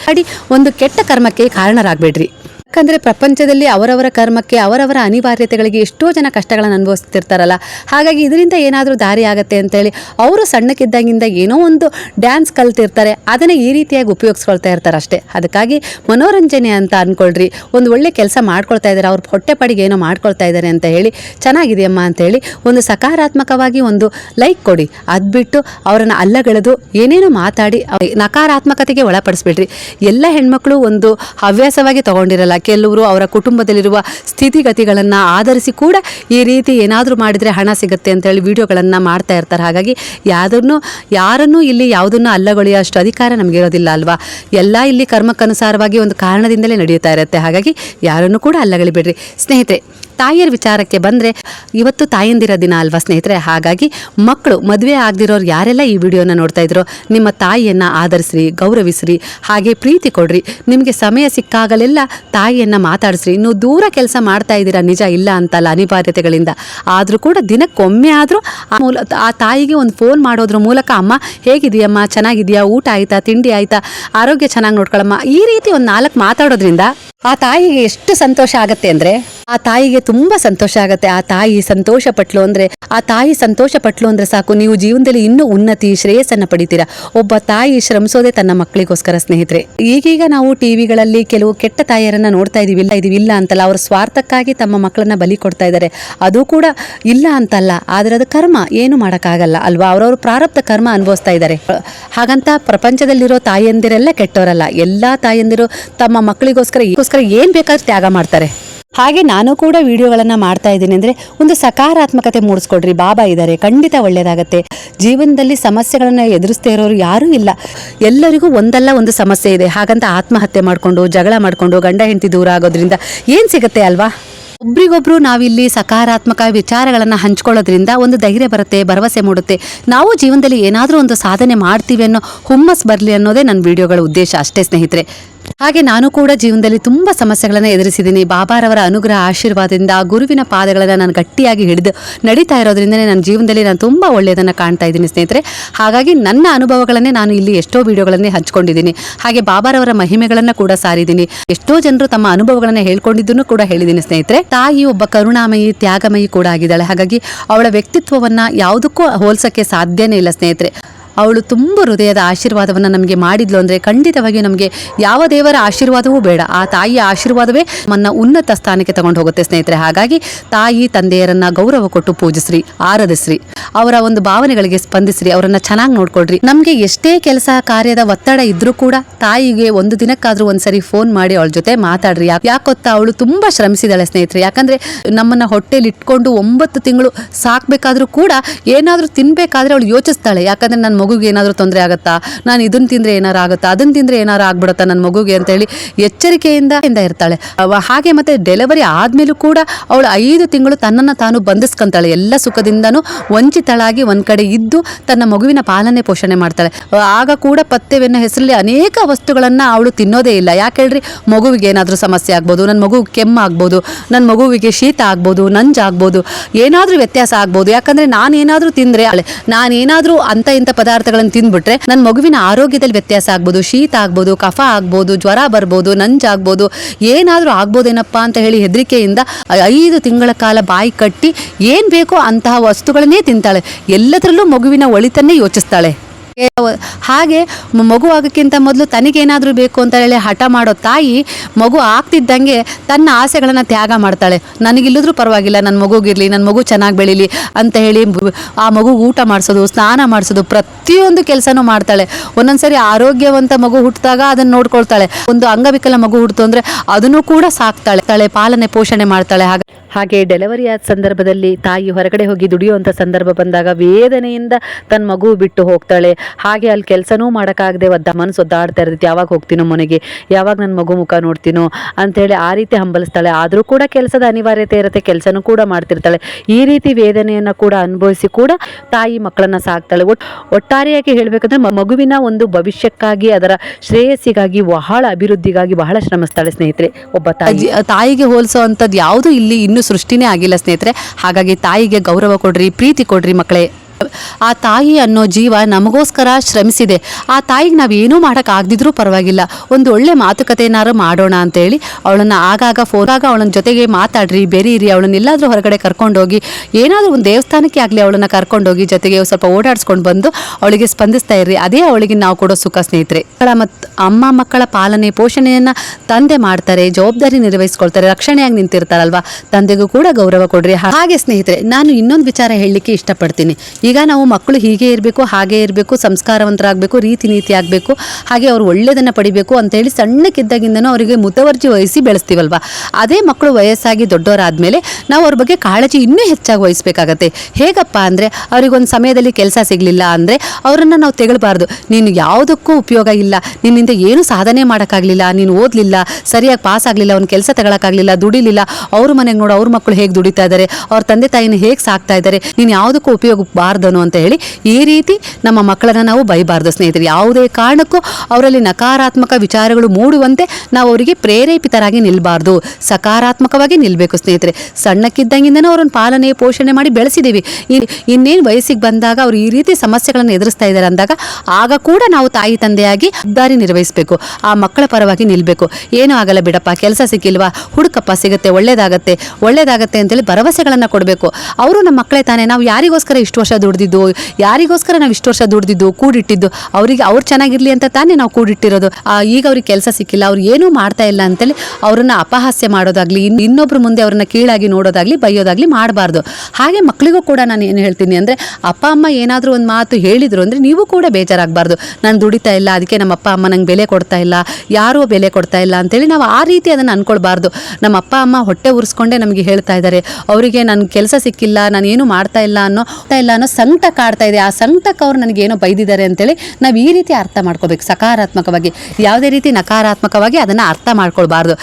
ಒಂದು ಕೆಟ್ಟ ಕರ್ಮಕ್ಕೆ ಕಾರಣರಾಗಬೇಡ್ರಿ. ಯಾಕಂದರೆ ಪ್ರಪಂಚದಲ್ಲಿ ಅವರವರ ಕರ್ಮಕ್ಕೆ, ಅವರವರ ಅನಿವಾರ್ಯತೆಗಳಿಗೆ ಎಷ್ಟೋ ಜನ ಕಷ್ಟಗಳನ್ನು ಅನುಭವಿಸ್ತಿರ್ತಾರಲ್ಲ. ಹಾಗಾಗಿ ಇದರಿಂದ ಏನಾದರೂ ದಾರಿ ಆಗುತ್ತೆ ಅಂತೇಳಿ ಅವರು ಸಣ್ಣಕ್ಕಿದ್ದಾಗಿಂದ ಏನೋ ಒಂದು ಡ್ಯಾನ್ಸ್ ಕಲ್ತಿರ್ತಾರೆ. ಅದನ್ನು ಈ ರೀತಿಯಾಗಿ ಉಪಯೋಗಿಸ್ಕೊಳ್ತಾ ಇರ್ತಾರೆ ಅಷ್ಟೇ. ಅದಕ್ಕಾಗಿ ಮನೋರಂಜನೆ ಅಂತ ಅಂದ್ಕೊಳ್ರಿ ಒಂದು ಒಳ್ಳೆ ಕೆಲಸ ಮಾಡ್ಕೊಳ್ತಾ ಇದ್ದಾರೆ. ಅವ್ರ ಹೊಟ್ಟೆಪಾಡಿಗೆ ಏನೋ ಮಾಡ್ಕೊಳ್ತಾ ಇದ್ದಾರೆ ಅಂತ ಹೇಳಿ ಚೆನ್ನಾಗಿದೆಯಮ್ಮ ಅಂತ ಹೇಳಿ ಒಂದು ಸಕಾರಾತ್ಮಕವಾಗಿ ಒಂದು ಲೈಕ್ ಕೊಡಿ. ಅದು ಬಿಟ್ಟು ಅವರನ್ನು ಅಲ್ಲಗಳೆದು ಏನೇನೋ ಮಾತಾಡಿ ನಕಾರಾತ್ಮಕತೆಗೆ ಒಳಪಡಿಸ್ಬಿಡ್ರಿ. ಎಲ್ಲ ಹೆಣ್ಮಕ್ಳು ಒಂದು ಹವ್ಯಾಸವಾಗಿ ತಗೊಂಡಿರಲ್ಲ. ಕೆಲವರು ಅವರ ಕುಟುಂಬದಲ್ಲಿರುವ ಸ್ಥಿತಿಗತಿಗಳನ್ನು ಆಧರಿಸಿ ಕೂಡ ಈ ರೀತಿ ಏನಾದರೂ ಮಾಡಿದರೆ ಹಣ ಸಿಗುತ್ತೆ ಅಂತೇಳಿ ವಿಡಿಯೋಗಳನ್ನು ಮಾಡ್ತಾ ಇರ್ತಾರೆ. ಹಾಗಾಗಿ ಯಾವುದನ್ನು ಯಾರನ್ನು ಇಲ್ಲಿ ಯಾವುದನ್ನು ಅಲ್ಲಗೊಳಿಯೋ ಅಷ್ಟು ಅಧಿಕಾರ ನಮಗಿರೋದಿಲ್ಲ ಅಲ್ವಾ? ಎಲ್ಲ ಇಲ್ಲಿ ಕರ್ಮಕ್ಕನುಸಾರವಾಗಿ ಒಂದು ಕಾರಣದಿಂದಲೇ ನಡೆಯುತ್ತಾ ಇರುತ್ತೆ. ಹಾಗಾಗಿ ಯಾರನ್ನು ಕೂಡ ಅಲ್ಲಗಳಿಬೇಡ್ರಿ ಸ್ನೇಹಿತರೆ ತಾಯಿಯರ ವಿಚಾರಕ್ಕೆ ಬಂದರೆ ಇವತ್ತು ತಾಯಂದಿರ ದಿನ ಅಲ್ವಾ ಸ್ನೇಹಿತರೆ? ಹಾಗಾಗಿ ಮಕ್ಕಳು, ಮದುವೆ ಆಗದಿರೋರು ಯಾರೆಲ್ಲ ಈ ವಿಡಿಯೋನ ನೋಡ್ತಾ ಇದ್ರು, ನಿಮ್ಮ ತಾಯಿಯನ್ನು ಆಧರಿಸ್ರಿ, ಗೌರವಿಸ್ರಿ, ಹಾಗೆ ಪ್ರೀತಿ ಕೊಡ್ರಿ. ನಿಮಗೆ ಸಮಯ ಸಿಕ್ಕಾಗಲೆಲ್ಲ ತಾಯಿಯನ್ನು ಮಾತಾಡಿಸ್ರಿ. ಇನ್ನು ದೂರ ಕೆಲಸ ಮಾಡ್ತಾ ಇದ್ದೀರಾ? ನಿಜ ಇಲ್ಲ ಅಂತಲ್ಲ ಅನಿವಾರ್ಯತೆಗಳಿಂದ. ಆದರೂ ಕೂಡ ದಿನಕ್ಕೊಮ್ಮೆ ಆದರೂ ಆ ಮೂಲ, ಆ ತಾಯಿಗೆ ಒಂದು ಫೋನ್ ಮಾಡೋದ್ರ ಮೂಲಕ, ಅಮ್ಮ ಹೇಗಿದೆಯಮ್ಮ ಚೆನ್ನಾಗಿದೆಯಾ ಊಟ ಆಯ್ತಾ? ತಿಂಡಿ ಆಯ್ತಾ? ಆರೋಗ್ಯ ಚೆನ್ನಾಗಿ ನೋಡ್ಕೊಳ್ಳಮ್ಮ ಈ ರೀತಿ ಒಂದು ನಾಲ್ಕು ಮಾತಾಡೋದ್ರಿಂದ ಆ ತಾಯಿಗೆ ಎಷ್ಟು ಸಂತೋಷ ಆಗತ್ತೆ ಅಂದ್ರೆ, ಆ ತಾಯಿಗೆ ತುಂಬಾ ಸಂತೋಷ ಆಗತ್ತೆ. ಆ ತಾಯಿ ಸಂತೋಷ ಪಟ್ಲು ಅಂದ್ರೆ, ಆ ತಾಯಿ ಸಂತೋಷ ಪಟ್ಲು ಅಂದ್ರೆ ಸಾಕು. ನೀವು ಜೀವನದಲ್ಲಿ ಇನ್ನೂ ಉನ್ನತಿ, ಶ್ರೇಯಸ್ಸನ್ನ ಪಡಿತೀರಾ. ಒಬ್ಬ ತಾಯಿ ಶ್ರಮಿಸೋದೇ ತನ್ನ ಮಕ್ಕಳಿಗೋಸ್ಕರ ಸ್ನೇಹಿತರೆ. ಈಗೀಗ ನಾವು ಟಿವಿಗಳಲ್ಲಿ ಕೆಲವು ಕೆಟ್ಟ ತಾಯಿಯರನ್ನ ನೋಡ್ತಾ ಇದೀವಿ. ಇಲ್ಲ ಇದೀವಿ, ಇಲ್ಲ ಅಂತಲ್ಲ. ಅವ್ರ ಸ್ವಾರ್ಥಕ್ಕಾಗಿ ತಮ್ಮ ಮಕ್ಕಳನ್ನ ಬಲಿ ಕೊಡ್ತಾ ಇದ್ದಾರೆ. ಅದು ಕೂಡ ಇಲ್ಲ ಅಂತಲ್ಲ. ಆದ್ರೆ ಅದು ಕರ್ಮ. ಏನು ಮಾಡಕ್ಕಾಗಲ್ಲ, ಅಲ್ವಾ? ಅವ್ರವ್ರ ಪ್ರಾರಬ್ಧ ಕರ್ಮ ಅನುಭವಿಸ್ತಾ ಇದ್ದಾರೆ. ಹಾಗಂತ ಪ್ರಪಂಚದಲ್ಲಿರೋ ತಾಯಿಯಂದಿರೆಲ್ಲ ಕೆಟ್ಟವರಲ್ಲ. ಎಲ್ಲಾ ತಾಯಿಯಂದಿರು ತಮ್ಮ ಮಕ್ಕಳಿಗೋಸ್ಕರ ಗೋಸ್ಕರ ಏನ್ ಬೇಕಾದ್ರೂ ತ್ಯಾಗ ಮಾಡ್ತಾರೆ. ಹಾಗೆ ನಾನು ಕೂಡ ವಿಡಿಯೋಗಳನ್ನು ಮಾಡ್ತಾ ಇದ್ದೀನಿ ಅಂದರೆ ಒಂದು ಸಕಾರಾತ್ಮಕತೆ ಮೂಡಿಸ್ಕೊಡ್ರಿ. ಬಾಬಾ ಇದ್ದಾರೆ ಖಂಡಿತ ಒಳ್ಳೆಯದಾಗತ್ತೆ ಜೀವನದಲ್ಲಿ ಸಮಸ್ಯೆಗಳನ್ನು ಎದುರಿಸ್ತಾ ಇರೋರು ಯಾರೂ ಇಲ್ಲ. ಎಲ್ಲರಿಗೂ ಒಂದಲ್ಲ ಒಂದು ಸಮಸ್ಯೆ ಇದೆ. ಹಾಗಂತ ಆತ್ಮಹತ್ಯೆ ಮಾಡಿಕೊಂಡು, ಜಗಳ ಮಾಡಿಕೊಂಡು, ಗಂಡ ಹೆಂಡತಿ ದೂರ ಆಗೋದ್ರಿಂದ ಏನು ಸಿಗುತ್ತೆ ಅಲ್ವಾ? ಒಬ್ರಿಗೊಬ್ರು ನಾವಿಲ್ಲಿ ಸಕಾರಾತ್ಮಕ ವಿಚಾರಗಳನ್ನು ಹಂಚ್ಕೊಳ್ಳೋದ್ರಿಂದ ಒಂದು ಧೈರ್ಯ ಬರುತ್ತೆ, ಭರವಸೆ ಮೂಡುತ್ತೆ. ನಾವು ಜೀವನದಲ್ಲಿ ಏನಾದರೂ ಒಂದು ಸಾಧನೆ ಮಾಡ್ತೀವಿ ಅನ್ನೋ ಹುಮ್ಮಸ್ ಬರಲಿ ಅನ್ನೋದೇ ನನ್ನ ವಿಡಿಯೋಗಳ ಉದ್ದೇಶ. ಅಷ್ಟೇ ಸ್ನೇಹಿತರೆ. ಹಾಗೆ ನಾನು ಕೂಡ ಜೀವನದಲ್ಲಿ ತುಂಬ ಸಮಸ್ಯೆಗಳನ್ನು ಎದುರಿಸಿದ್ದೀನಿ. ಬಾಬಾರವರ ಅನುಗ್ರಹ, ಆಶೀರ್ವಾದದಿಂದ ಗುರುವಿನ ಪಾದಗಳನ್ನು ನಾನು ಗಟ್ಟಿಯಾಗಿ ಹಿಡಿದು ನಡೀತಾ ಇರೋದ್ರಿಂದನೇ ನನ್ನ ಜೀವನದಲ್ಲಿ ನಾನು ತುಂಬ ಒಳ್ಳೆಯದನ್ನು ಕಾಣ್ತಾ ಇದ್ದೀನಿ ಸ್ನೇಹಿತರೆ. ಹಾಗಾಗಿ ನನ್ನ ಅನುಭವಗಳನ್ನೇ ನಾನು ಇಲ್ಲಿ ಎಷ್ಟೋ ವಿಡಿಯೋಗಳನ್ನೇ ಹಂಚ್ಕೊಂಡಿದ್ದೀನಿ. ಹಾಗೆ ಬಾಬಾರವರ ಮಹಿಮೆಗಳನ್ನು ಕೂಡ ಸಾರಿದ್ದೀನಿ. ಎಷ್ಟೋ ಜನರು ತಮ್ಮ ಅನುಭವಗಳನ್ನು ಹೇಳ್ಕೊಂಡಿದ್ದನ್ನು ಕೂಡ ಹೇಳಿದ್ದೀನಿ ಸ್ನೇಹಿತರೆ. ತಾಯಿ ಒಬ್ಬ ಕರುಣಾಮಯಿ, ತ್ಯಾಗಮಯಿ ಕೂಡ ಆಗಿದ್ದಾಳೆ. ಹಾಗಾಗಿ ಅವಳ ವ್ಯಕ್ತಿತ್ವವನ್ನು ಯಾವುದಕ್ಕೂ ಹೋಲ್ಸೋಕ್ಕೆ ಸಾಧ್ಯನೇ ಇಲ್ಲ ಸ್ನೇಹಿತರೆ. ಅವಳು ತುಂಬ ಹೃದಯದ ಆಶೀರ್ವಾದವನ್ನು ನಮಗೆ ಮಾಡಿದ್ಲು ಅಂದರೆ ಖಂಡಿತವಾಗಿಯೂ ನಮಗೆ ಯಾವ ದೇವರ ಆಶೀರ್ವಾದವೂ ಬೇಡ. ಆ ತಾಯಿಯ ಆಶೀರ್ವಾದವೇ ನನ್ನ ಉನ್ನತ ಸ್ಥಾನಕ್ಕೆ ತಗೊಂಡು ಹೋಗುತ್ತೆ ಸ್ನೇಹಿತರೆ. ಹಾಗಾಗಿ ತಾಯಿ ತಂದೆಯರನ್ನ ಗೌರವ ಕೊಟ್ಟು ಪೂಜಿಸ್ರಿ, ಆರಾಧಿಸ್ರಿ. ಅವರ ಒಂದು ಭಾವನೆಗಳಿಗೆ ಸ್ಪಂದಿಸ್ರಿ, ಅವರನ್ನು ಚೆನ್ನಾಗಿ ನೋಡ್ಕೊಳ್ರಿ. ನಮಗೆ ಎಷ್ಟೇ ಕೆಲಸ ಕಾರ್ಯದ ಒತ್ತಡ ಇದ್ರೂ ಕೂಡ ತಾಯಿಗೆ ಒಂದು ದಿನಕ್ಕಾದರೂ ಒಂದು ಸರಿ ಫೋನ್ ಮಾಡಿ ಅವಳ ಜೊತೆ ಮಾತಾಡ್ರಿ. ಯಾಕೆ ಯಾಕೊತ್ತಾ ಅವಳು ತುಂಬಾ ಶ್ರಮಿಸಿದಾಳೆ ಸ್ನೇಹಿತರೆ. ಯಾಕಂದ್ರೆ ನಮ್ಮನ್ನ ಹೊಟ್ಟೆಲಿ ಇಟ್ಕೊಂಡು ಒಂಬತ್ತು ತಿಂಗಳು ಸಾಕ್ಬೇಕಾದ್ರೂ ಕೂಡ ಏನಾದರೂ ತಿನ್ಬೇಕಾದ್ರೆ ಅವಳು ಯೋಚಿಸ್ತಾಳೆ. ಯಾಕಂದ್ರೆ ನನ್ನ ಮಗುಗೆ ಏನಾದರೂ ತೊಂದರೆ ಆಗುತ್ತಾ? ನಾನು ಇದನ್ನ ತಿಂದರೆ ಏನಾರು ಆಗುತ್ತಾ? ಅದನ್ನ ತಿಂದರೆ ಏನಾರು ಆಗ್ಬಿಡುತ್ತಾ ನನ್ನ ಮಗುಗೆ ಅಂತೇಳಿ ಎಚ್ಚರಿಕೆಯಿಂದ ಇಂದ ಇರ್ತಾಳೆ. ಹಾಗೆ ಮತ್ತೆ ಡೆಲಿವರಿ ಆದಮೇಲೂ ಕೂಡ ಅವಳು ಐದು ತಿಂಗಳು ತನ್ನನ್ನು ತಾನು ಬಂಧಿಸ್ಕೊಂತಾಳೆ. ಎಲ್ಲ ಸುಖದಿಂದನೂ ವಂಚಿತಳಾಗಿ ಒಂದು ಕಡೆ ಇದ್ದು ತನ್ನ ಮಗುವಿನ ಪಾಲನೆ ಪೋಷಣೆ ಮಾಡ್ತಾಳೆ. ಆಗ ಕೂಡ ಪಥ್ಯವೆನ್ನ ಹೆಸರಲ್ಲಿ ಅನೇಕ ವಸ್ತುಗಳನ್ನು ಅವಳು ತಿನ್ನೋದೇ ಇಲ್ಲ. ಯಾಕೆ ಹೇಳ್ರಿ? ಮಗುವಿಗೆ ಏನಾದರೂ ಸಮಸ್ಯೆ ಆಗ್ಬೋದು ನನ್ನ ಮಗು ಕೆಮ್ಮಾಗ್ಬೋದು ನನ್ನ ಮಗುವಿಗೆ ಶೀತ ಆಗ್ಬೋದು ನಂಜಾಗ್ಬೋದು ಏನಾದರೂ ವ್ಯತ್ಯಾಸ ಆಗ್ಬೋದು. ಯಾಕಂದರೆ ನಾನೇನಾದರೂ ತಿಂದರೆ ನಾನೇನಾದರೂ ಅಂತ ಇಂಥ ಪದಾರ್ಥಗಳನ್ನು ತಿಂದ್ಬಿಟ್ರೆ ನನ್ನ ಮಗುವಿನ ಆರೋಗ್ಯದಲ್ಲಿ ವ್ಯತ್ಯಾಸ ಆಗ್ಬೋದು, ಶೀತ ಆಗ್ಬೋದು, ಕಫ ಆಗ್ಬೋದು, ಜ್ವರ ಬರ್ಬೋದು ನಂಜಾಗ್ಬೋದು ಏನಾದರೂ ಆಗ್ಬೋದೇನಪ್ಪ ಅಂತ ಹೇಳಿ ಹೆದರಿಕೆಯಿಂದ ಐದು ತಿಂಗಳ ಕಾಲ ಬಾಯಿ ಕಟ್ಟಿ ಏನು ಬೇಕೋ ಅಂತಹ ವಸ್ತುಗಳನ್ನೇ ತಿಂತಾಳೆ. ಎಲ್ಲದರಲ್ಲೂ ಮಗುವಿನ ಒಳಿತನ್ನೇ ಯೋಚಿಸ್ತಾಳೆ. ಹಾಗೆ ಮಗು ಆಗೋಕ್ಕಿಂತ ಮೊದಲು ತನಗೇನಾದರೂ ಬೇಕು ಅಂತ ಹೇಳಿ ಹಠ ಮಾಡೋ ತಾಯಿ ಮಗು ಆಗ್ತಿದ್ದಂಗೆ ತನ್ನ ಆಸೆಗಳನ್ನು ತ್ಯಾಗ ಮಾಡ್ತಾಳೆ. ನನಗಿಲ್ಲದ್ರೂ ಪರವಾಗಿಲ್ಲ ನನ್ನ ಮಗುಗಿರಲಿ ನನ್ನ ಮಗು ಚೆನ್ನಾಗಿ ಬೆಳೀಲಿ ಅಂತ ಹೇಳಿ ಆ ಮಗು ಊಟ ಮಾಡಿಸೋದು, ಸ್ನಾನ ಮಾಡಿಸೋದು, ಪ್ರತಿಯೊಂದು ಕೆಲಸನೂ ಮಾಡ್ತಾಳೆ. ಒಂದೊಂದ್ಸರಿ ಆರೋಗ್ಯವಂತ ಮಗು ಹುಟ್ಟಿದಾಗ ಅದನ್ನು ನೋಡ್ಕೊಳ್ತಾಳೆ. ಒಂದು ಅಂಗವಿಕಲ ಮಗು ಹುಟ್ಟಿತು ಅಂದರೆ ಅದನ್ನು ಕೂಡ ಸಾಕ್ತಾಳೆ. ತಾಳೆ ಪಾಲನೆ ಪೋಷಣೆ ಮಾಡ್ತಾಳೆ. ಹಾಗೆ ಹಾಗೆ ಡೆಲಿವರಿ ಆದ ಸಂದರ್ಭದಲ್ಲಿ ತಾಯಿ ಹೊರಗಡೆ ಹೋಗಿ ದುಡಿಯುವಂಥ ಸಂದರ್ಭ ಬಂದಾಗ ವೇದನೆಯಿಂದ ತನ್ನ ಮಗು ಬಿಟ್ಟು ಹೋಗ್ತಾಳೆ. ಹಾಗೆ ಅಲ್ಲಿ ಕೆಲಸನೂ ಮಾಡೋಕ್ಕಾಗದೆ ಒದ್ದ ಮನಸ್ಸು ಒದ್ದಾಡ್ತಾ ಇರ್ತೈತಿ. ಯಾವಾಗ ಹೋಗ್ತೀನೋ ಮನೆಗೆ, ಯಾವಾಗ ನನ್ನ ಮಗು ಮುಖ ನೋಡ್ತೀನೋ ಅಂಥೇಳಿ ಆ ರೀತಿ ಹಂಬಲಿಸ್ತಾಳೆ. ಆದರೂ ಕೂಡ ಕೆಲಸದ ಅನಿವಾರ್ಯತೆ ಇರುತ್ತೆ, ಕೆಲಸನೂ ಕೂಡ ಮಾಡ್ತಿರ್ತಾಳೆ. ಈ ರೀತಿ ವೇದನೆಯನ್ನು ಕೂಡ ಅನುಭವಿಸಿ ಕೂಡ ತಾಯಿ ಮಕ್ಕಳನ್ನು ಸಾಕ್ತಾಳೆ. ಒಟ್, ಒಟ್ಟಾರೆಯಾಗಿ ಹೇಳಬೇಕಂದ್ರೆ ಮಗುವಿನ ಒಂದು ಭವಿಷ್ಯಕ್ಕಾಗಿ, ಅದರ ಶ್ರೇಯಸ್ಸಿಗಾಗಿ ಬಹಳ ಅಭಿವೃದ್ಧಿಗಾಗಿ ಬಹಳ ಶ್ರಮಿಸ್ತಾಳೆ ಸ್ನೇಹಿತರೆ. ಒಬ್ಬ ತಾಯಿ. ತಾಯಿಗೆ ಹೋಲಿಸೋ ಅಂಥದ್ದು ಯಾವುದು ಇಲ್ಲಿ ಇನ್ನೂ ಸೃಷ್ಟಿನೇ ಆಗಿಲ್ಲ ಸ್ನೇಹಿತರೆ. ಹಾಗಾಗಿ ತಾಯಿಗೆ ಗೌರವ ಕೊಡ್ರಿ ಪ್ರೀತಿ ಕೊಡ್ರಿ ಮಕ್ಕಳೇ. ಆ ತಾಯಿ ಅನ್ನೋ ಜೀವ ನಮಗೋಸ್ಕರ ಶ್ರಮಿಸಿದೆ. ಆ ತಾಯಿಗೆ ನಾವು ನಾವೇನೂ ಮಾಡೋಕ್ಕಾಗದಿದ್ರೂ ಪರವಾಗಿಲ್ಲ. ಒಂದು ಒಳ್ಳೆ ಮಾತುಕತೆನಾರು ಮಾಡೋಣ ಅಂತೇಳಿ ಅವಳನ್ನು ಆಗಾಗ ಫೋನಾಗ ಅವಳನ್ನ ಜೊತೆಗೆ ಮಾತಾಡ್ರಿ, ಬೆರೀರಿ, ಅವಳನ್ನ ಎಲ್ಲಾದರೂ ಹೊರಗಡೆ ಕರ್ಕೊಂಡೋಗಿ, ಏನಾದರೂ ಒಂದು ದೇವಸ್ಥಾನಕ್ಕೆ ಆಗಲಿ ಅವಳನ್ನು ಕರ್ಕೊಂಡೋಗಿ ಜೊತೆಗೆ ಸ್ವಲ್ಪ ಓಡಾಡಿಸ್ಕೊಂಡು ಬಂದು ಅವಳಿಗೆ ಸ್ಪಂದಿಸ್ತಾ ಇರ್ರಿ. ಅದೇ ಅವಳಿಗೆ ನಾವು ಕೊಡೋ ಸುಖ ಸ್ನೇಹಿತರೆ. ಮತ್ತು ಅಮ್ಮ ಮಕ್ಕಳ ಪಾಲನೆ, ಪೋಷಣೆಯನ್ನು ತಂದೆ ಮಾಡ್ತಾರೆ, ಜವಾಬ್ದಾರಿ ನಿರ್ವಹಿಸ್ಕೊಳ್ತಾರೆ, ರಕ್ಷಣೆಯಾಗಿ ನಿಂತಿರ್ತಾರಲ್ವ? ತಂದೆಗೂ ಕೂಡ ಗೌರವ ಕೊಡ್ರಿ. ಹಾಗೆ ಸ್ನೇಹಿತರೆ, ನಾನು ಇನ್ನೊಂದು ವಿಚಾರ ಹೇಳಲಿಕ್ಕೆ ಇಷ್ಟಪಡ್ತೀನಿ. ಈಗ ನಾವು ಮಕ್ಕಳು ಹೀಗೆ ಇರಬೇಕು, ಹಾಗೆ ಇರಬೇಕು, ಸಂಸ್ಕಾರವಂತರಾಗಬೇಕು, ರೀತಿ ನೀತಿ ಆಗಬೇಕು, ಹಾಗೆ ಅವರು ಒಳ್ಳೆಯದನ್ನು ಪಡಿಬೇಕು ಅಂತೇಳಿ ಸಣ್ಣಕ್ಕಿದ್ದಾಗಿಂದನೂ ಅವರಿಗೆ ಮುತವರ್ಜಿ ವಹಿಸಿ ಬೆಳೆಸ್ತೀವಲ್ವ? ಅದೇ ಮಕ್ಕಳು ವಯಸ್ಸಾಗಿ ದೊಡ್ಡವರಾದ್ಮೇಲೆ ನಾವು ಅವ್ರ ಬಗ್ಗೆ ಕಾಳಜಿ ಇನ್ನೂ ಹೆಚ್ಚಾಗಿ ವಹಿಸಬೇಕಾಗತ್ತೆ. ಹೇಗಪ್ಪ ಅಂದರೆ ಅವರಿಗೊಂದು ಸಮಯದಲ್ಲಿ ಕೆಲಸ ಸಿಗಲಿಲ್ಲ ಅಂದರೆ ಅವರನ್ನು ನಾವು ತೆಗಳಬಾರ್ದು. ನೀನು ಯಾವುದಕ್ಕೂ ಉಪಯೋಗ ಇಲ್ಲ. ನಿನ್ನಿಂದ ಏನು ಸಾಧನೆ ಮಾಡೋಕ್ಕಾಗಲಿಲ್ಲ. ನೀನು ಓದಲಿಲ್ಲ, ಸರಿಯಾಗಿ ಪಾಸ್ ಆಗಲಿಲ್ಲ, ಒಂದು ಕೆಲಸ ತಗೊಳಕ್ಕಾಗಲಿಲ್ಲ, ದುಡಿಲಿಲ್ಲ. ಅವ್ರ ಮನೆಗೆ ನೋಡು, ಅವ್ರ ಮಕ್ಕಳು ಹೇಗೆ ದುಡಿತಾ ಇದ್ದಾರೆ ಅವ್ರ ತಂದೆ ತಾಯಿನ ಹೇಗೆ ಸಾಕ್ತಾ ಇದ್ದಾರೆ ನೀನು ಯಾವುದಕ್ಕೂ ಉಪಯೋಗ ಬಾರ್ದನು ಅಂತ ಹೇಳಿ ಈ ರೀತಿ ನಮ್ಮ ಮಕ್ಕಳನ್ನು ನಾವು ಬೈಬಾರ್ದು ಸ್ನೇಹಿತರೆ. ಯಾವುದೇ ಕಾರಣಕ್ಕೂ ಅವರಲ್ಲಿ ನಕಾರಾತ್ಮಕ ವಿಚಾರಗಳು ಮೂಡುವಂತೆ ನಾವು ಅವರಿಗೆ ಪ್ರೇರೇಪಿತರಾಗಿ ನಿಲ್ಬಾರ್ದು. ಸಕಾರಾತ್ಮಕವಾಗಿ ನಿಲ್ಲಬೇಕು ಸ್ನೇಹಿತರೆ. ಸಣ್ಣಕ್ಕಿದ್ದಂಗಿಂದನೂ ಅವರನ್ನು ಪಾಲನೆ, ಪೋಷಣೆ ಮಾಡಿ ಬೆಳೆಸಿದ್ದೀವಿ. ಇನ್ನೇನು ವಯಸ್ಸಿಗೆ ಬಂದಾಗ ಅವರು ಈ ರೀತಿ ಸಮಸ್ಯೆಗಳನ್ನು ಎದುರಿಸ್ತಾ ಇದ್ದಾರೆ ಅಂದಾಗ ಆಗ ಕೂಡ ನಾವು ತಾಯಿ ತಂದೆಯಾಗಿ ದಾರಿ ನಿರ್ವಹಿಸಬೇಕು. ಆ ಮಕ್ಕಳ ಪರವಾಗಿ ನಿಲ್ಲಬೇಕು ಏನೂ ಆಗಲ್ಲ ಬಿಡಪ್ಪ, ಕೆಲಸ ಸಿಕ್ಕಿಲ್ವಾ? ಹುಡುಕಪ್ಪ, ಸಿಗುತ್ತೆ, ಒಳ್ಳೇದಾಗತ್ತೆ ಒಳ್ಳೇದಾಗತ್ತೆ ಅಂತೇಳಿ ಭರವಸೆಗಳನ್ನು ಕೊಡಬೇಕು. ಅವರು ನಮ್ಮ ಮಕ್ಕಳೇ ತಾನೇ. ನಾವು ಯಾರಿಗೋಸ್ಕರ ಇಷ್ಟು ವರ್ಷ ದುಡ್ದಿದ್ದು, ಯಾರಿಗೋಸ್ಕರ ನಾವು ಇಷ್ಟು ವರ್ಷ ದುಡ್ದಿದ್ದು, ಕೂಡಿಟ್ಟಿದ್ದು, ಅವರಿಗೆ ಅವ್ರು ಚೆನ್ನಾಗಿರಲಿ ಅಂತ ತಾನೇ ನಾವು ಕೂಡಿಟ್ಟಿರೋದು. ಈಗ ಅವ್ರಿಗೆ ಕೆಲಸ ಸಿಕ್ಕಿಲ್ಲ, ಅವ್ರು ಏನೂ ಮಾಡ್ತಾ ಇಲ್ಲ ಅಂತೇಳಿ ಅವ್ರನ್ನ ಅಪಹಾಸ್ಯ ಮಾಡೋದಾಗಲಿ ಇನ್ನು ಇನ್ನೊಬ್ರ ಮುಂದೆ ಅವ್ರನ್ನ ಕೀಳಾಗಿ ನೋಡೋದಾಗಲಿ, ಬೈಯೋದಾಗಲಿ ಮಾಡಬಾರ್ದು. ಹಾಗೆ ಮಕ್ಕಳಿಗೂ ಕೂಡ ನಾನು ಏನು ಹೇಳ್ತೀನಿ ಅಂದರೆ, ಅಪ್ಪ, ಅಮ್ಮ ಏನಾದರೂ ಒಂದು ಮಾತು ಹೇಳಿದರು ಅಂದರೆ ನೀವು ಕೂಡ ಬೇಜಾರಾಗಬಾರ್ದು. ನಾನು ದುಡಿತಾ ಇಲ್ಲ, ಅದಕ್ಕೆ ನಮ್ಮ ಅಪ್ಪ, ಅಮ್ಮ ನಂಗೆ ಬೆಲೆ ಕೊಡ್ತಾ ಇಲ್ಲ, ಯಾರೂ ಬೆಲೆ ಕೊಡ್ತಾ ಇಲ್ಲ ಅಂತೇಳಿ ನಾವು ಆ ರೀತಿ ಅದನ್ನು ಅಂದ್ಕೊಳ್ಬಾರ್ದು ನಮ್ಮ ಅಪ್ಪ, ಅಮ್ಮ ಹೊಟ್ಟೆ ಉರಿಸ್ಕೊಂಡೇ ನಮಗೆ ಹೇಳ್ತಾ ಇದ್ದಾರೆ ಅವರಿಗೆ ನನ್ನ ಕೆಲಸ ಸಿಕ್ಕಿಲ್ಲ, ನಾನು ಏನು ಮಾಡ್ತಾ ಇಲ್ಲ ಅನ್ನೋ ಇಲ್ಲ ಅನ್ನೋ ಸಂಕಟ ಕಾಡ್ತಾ ಇದೆ. ಆ ಸಂಕಟಕ್ಕೆ ಅವ್ರು ನನಗೇನೋ ಬೈದಿದ್ದಾರೆ ಅಂತೇಳಿ ನಾವು ಈ ರೀತಿ ಅರ್ಥ ಮಾಡ್ಕೋಬೇಕು. ಸಕಾರಾತ್ಮಕವಾಗಿ, ಯಾವುದೇ ರೀತಿ ನಕಾರಾತ್ಮಕವಾಗಿ ಅದನ್ನು ಅರ್ಥ ಮಾಡ್ಕೊಳ್ಬಾರ್ದು.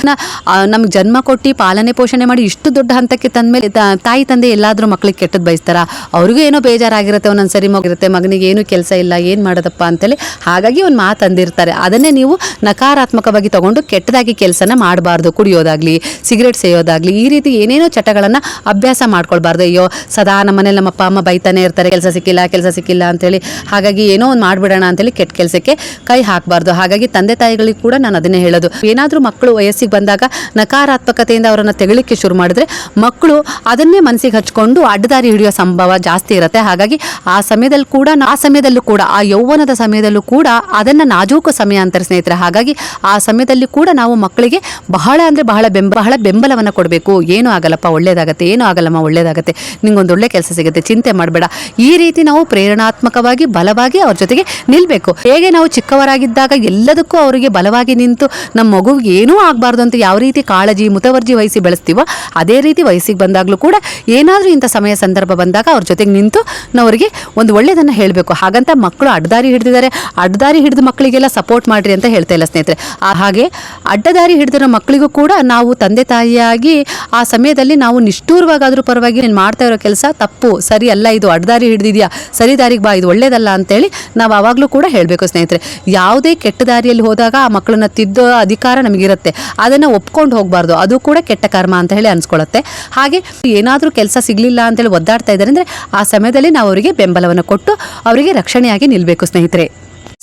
ನಮ್ಗೆ ಜನ್ಮ ಕೊಟ್ಟು ಪಾಲನೆ ಪೋಷಣೆ ಮಾಡಿ ಇಷ್ಟು ದೊಡ್ಡ ಹಂತಕ್ಕೆ ತಂದಮೇಲೆ ತಾಯಿ ತಂದೆ ಎಲ್ಲಾದರೂ ಮಕ್ಳಿಗೆ ಕೆಟ್ಟದ್ದು ಬಯಸ್ತಾರ? ಅವ್ರಿಗೂ ಏನೋ ಬೇಜಾರಾಗಿರುತ್ತೆ, ಒಂದೊಂದು ಸರಿ ಮಗಿರುತ್ತೆ, ಮಗನಿಗೆ ಏನು ಕೆಲಸ ಇಲ್ಲ, ಏನು ಮಾಡೋದಪ್ಪ ಅಂತೇಳಿ ಹಾಗಾಗಿ ಒಂದು ಮಾತು ಅಂದಿರ್ತಾರೆ. ಅದನ್ನೇ ನೀವು ನಕಾರಾತ್ಮಕವಾಗಿ ತಗೊಂಡು ಕೆಟ್ಟದಾಗಿ ಕೆಲಸನ ಮಾಡಬಾರ್ದು. ಕುಡಿಯೋದಾಗಲಿ, ಸಿಗರೇಟ್ ಸೇಯೋದಾಗಲಿ, ಈ ರೀತಿ ಏನೇನೋ ಚಟಗಳನ್ನು ಅಭ್ಯಾಸ ಮಾಡ್ಕೊಳ್ಬಾರ್ದು. ಅಯ್ಯೋ, ಸದಾ ನಮ್ಮ ಮನೇಲಿ ನಮ್ಮ ಅಮ್ಮ ಬೈತಾನೆ ಇರ್ತಾರೆ. ಕೆಲಸ ಸಿಕ್ಕಿಲ್ಲ ಕೆಲಸ ಸಿಕ್ಕಿಲ್ಲ ಅಂತೇಳಿ. ಹಾಗಾಗಿ ಏನೋ ಒಂದು ಮಾಡಿಬಿಡೋಣ ಅಂತೇಳಿ ಕೆಟ್ಟ ಕೆಲಸಕ್ಕೆ ಕೈ ಹಾಕಬಾರ್ದು. ಹಾಗಾಗಿ ತಂದೆ ತಾಯಿಗಳಿಗೆ ಕೂಡ ನಾನು ಅದನ್ನೇ ಹೇಳೋದು. ಏನಾದರೂ ಮಕ್ಕಳು ವಯಸ್ಸಿಗೆ ಬಂದಾಗ ನಕಾರಾತ್ಮಕತೆಯಿಂದ ಅವರನ್ನು ತೆಗಳಿಕ್ಕೆ ಶುರು ಮಾಡಿದ್ರೆ ಮಕ್ಕಳು ಅದನ್ನೇ ಮನಸ್ಸಿಗೆ ಹಚ್ಕೊಂಡು ಅಡ್ಡದಾರಿ ಹಿಡಿಯೋ ಸಂಭವ ಜಾಸ್ತಿ ಇರುತ್ತೆ. ಹಾಗಾಗಿ ಆ ಸಮಯದಲ್ಲಿ ಕೂಡ ಆ ಸಮಯದಲ್ಲೂ ಕೂಡ, ಆ ಯೌವನದ ಸಮಯದಲ್ಲೂ ಕೂಡ ಅದನ್ನು ನಾಜೂಕು ಸಮಯ ಅಂತಾರೆ ಸ್ನೇಹಿತರೆ. ಹಾಗಾಗಿ ಆ ಸಮಯದಲ್ಲಿ ಕೂಡ ನಾವು ಮಕ್ಕಳಿಗೆ ಬಹಳ ಅಂದರೆ ಬಹಳ ಬೆಂಬ ಬಹಳ ಬೆಂಬಲವನ್ನು ಕೊಡಬೇಕು. ಏನೂ ಆಗಲ್ಲಪ್ಪ, ಒಳ್ಳೇದಾಗತ್ತೆ, ಏನೂ ಆಗಲ್ಲಮ್ಮ, ಒಳ್ಳೇದಾಗತ್ತೆ. ನಿಂಗೊಂದು ಒಳ್ಳೆ ಕೆಲಸ ಸಿಗುತ್ತೆ. ಚಿಂತೆ ಮಾಡಬೇಡ. ಈ ರೀತಿ ನಾವು ಪ್ರೇರಣಾತ್ಮಕವಾಗಿ, ಬಲವಾಗಿ ಅವ್ರ ಜೊತೆಗೆ ನಿಲ್ಲಬೇಕು ಹೇಗೆ ನಾವು ಚಿಕ್ಕವರಾಗಿದ್ದಾಗ ಎಲ್ಲದಕ್ಕೂ ಅವರಿಗೆ ಬಲವಾಗಿ ನಿಂತು ನಮ್ಮ ಮಗುವಿಗೆ ಏನೂ ಆಗಬಾರ್ದು ಅಂತ ಯಾವ ರೀತಿ ಕಾಳಜಿ, ಮುತವರ್ಜಿ ವಹಿಸಿ ಬೆಳೆಸ್ತೀವೋ, ಅದೇ ರೀತಿ ವಯಸ್ಸಿಗೆ ಬಂದಾಗಲೂ ಕೂಡ ಏನಾದರೂ ಇಂಥ ಸಮಯ ಸಂದರ್ಭ ಬಂದಾಗ ಅವ್ರ ಜೊತೆಗೆ ನಿಂತು ನಾವು ಅವರಿಗೆ ಒಂದು ಒಳ್ಳೆಯದನ್ನು ಹೇಳಬೇಕು. ಹಾಗಂತ ಮಕ್ಕಳು ಅಡ್ಡದಾರಿ ಹಿಡಿದಿದ್ದಾರೆ. ಅಡ್ಡದಾರಿ ಹಿಡಿದ ಮಕ್ಕಳಿಗೆಲ್ಲ ಸಪೋರ್ಟ್ ಮಾಡಿರಿ ಅಂತ ಹೇಳ್ತಾ ಇಲ್ಲ ಸ್ನೇಹಿತರೆ. ಹಾಗೆ ಅಡ್ಡದಾರಿ ಹಿಡಿದಿರೋ ಮಕ್ಕಳಿಗೂ ಕೂಡ ನಾವು ತಂದೆ ತಾಯಿಯಾಗಿ ಆ ಸಮಯದಲ್ಲಿ ನಾವು ನಿಷ್ಠೂರವಾಗಾದರೂ ಪರವಾಗಿ ನೀನು ಮಾಡ್ತಾ ಇರೋ ಕೆಲಸ ತಪ್ಪು, ಸರಿ ಅಲ್ಲ, ಇದು ಅಡ್ಡದಾರಿ ಹಿಡಿದಿದ್ಯಾ? ಸರಿ ದಾರಿಗೆ ಬಾ, ಇದು ಒಳ್ಳೇದಲ್ಲ ಅಂತೇಳಿ ನಾವು ಆವಾಗಲೂ ಕೂಡ ಹೇಳಬೇಕು ಸ್ನೇಹಿತರೆ. ಯಾವುದೇ ಕೆಟ್ಟ ದಾರಿಯಲ್ಲಿ ಹೋದಾಗ ಆ ಮಕ್ಕಳನ್ನ ತಿದ್ದೋ ಅಧಿಕಾರ ನಮಗಿರುತ್ತೆ. ಅದನ್ನು ಒಪ್ಕೊಂಡು ಹೋಗಬಾರ್ದು. ಅದು ಕೂಡ ಕೆಟ್ಟ ಕರ್ಮ ಅಂತ ಹೇಳಿ ಅನ್ಸ್ಕೊಳ್ಳುತ್ತೆ ಹಾಗೆ ಏನಾದರೂ ಕೆಲಸ ಸಿಗಲಿಲ್ಲ ಅಂತೇಳಿ ಒದ್ದಾಡ್ತಾ ಇದ್ದಾರೆ ಅಂದರೆ ಆ ಸಮಯದಲ್ಲಿ ನಾವು ಅವರಿಗೆ ಬೆಂಬಲವನ್ನು ಕೊಟ್ಟು ಅವರಿಗೆ ರಕ್ಷಣೆಯಾಗಿ ನಿಲ್ಲಬೇಕು ಸ್ನೇಹಿತರೆ.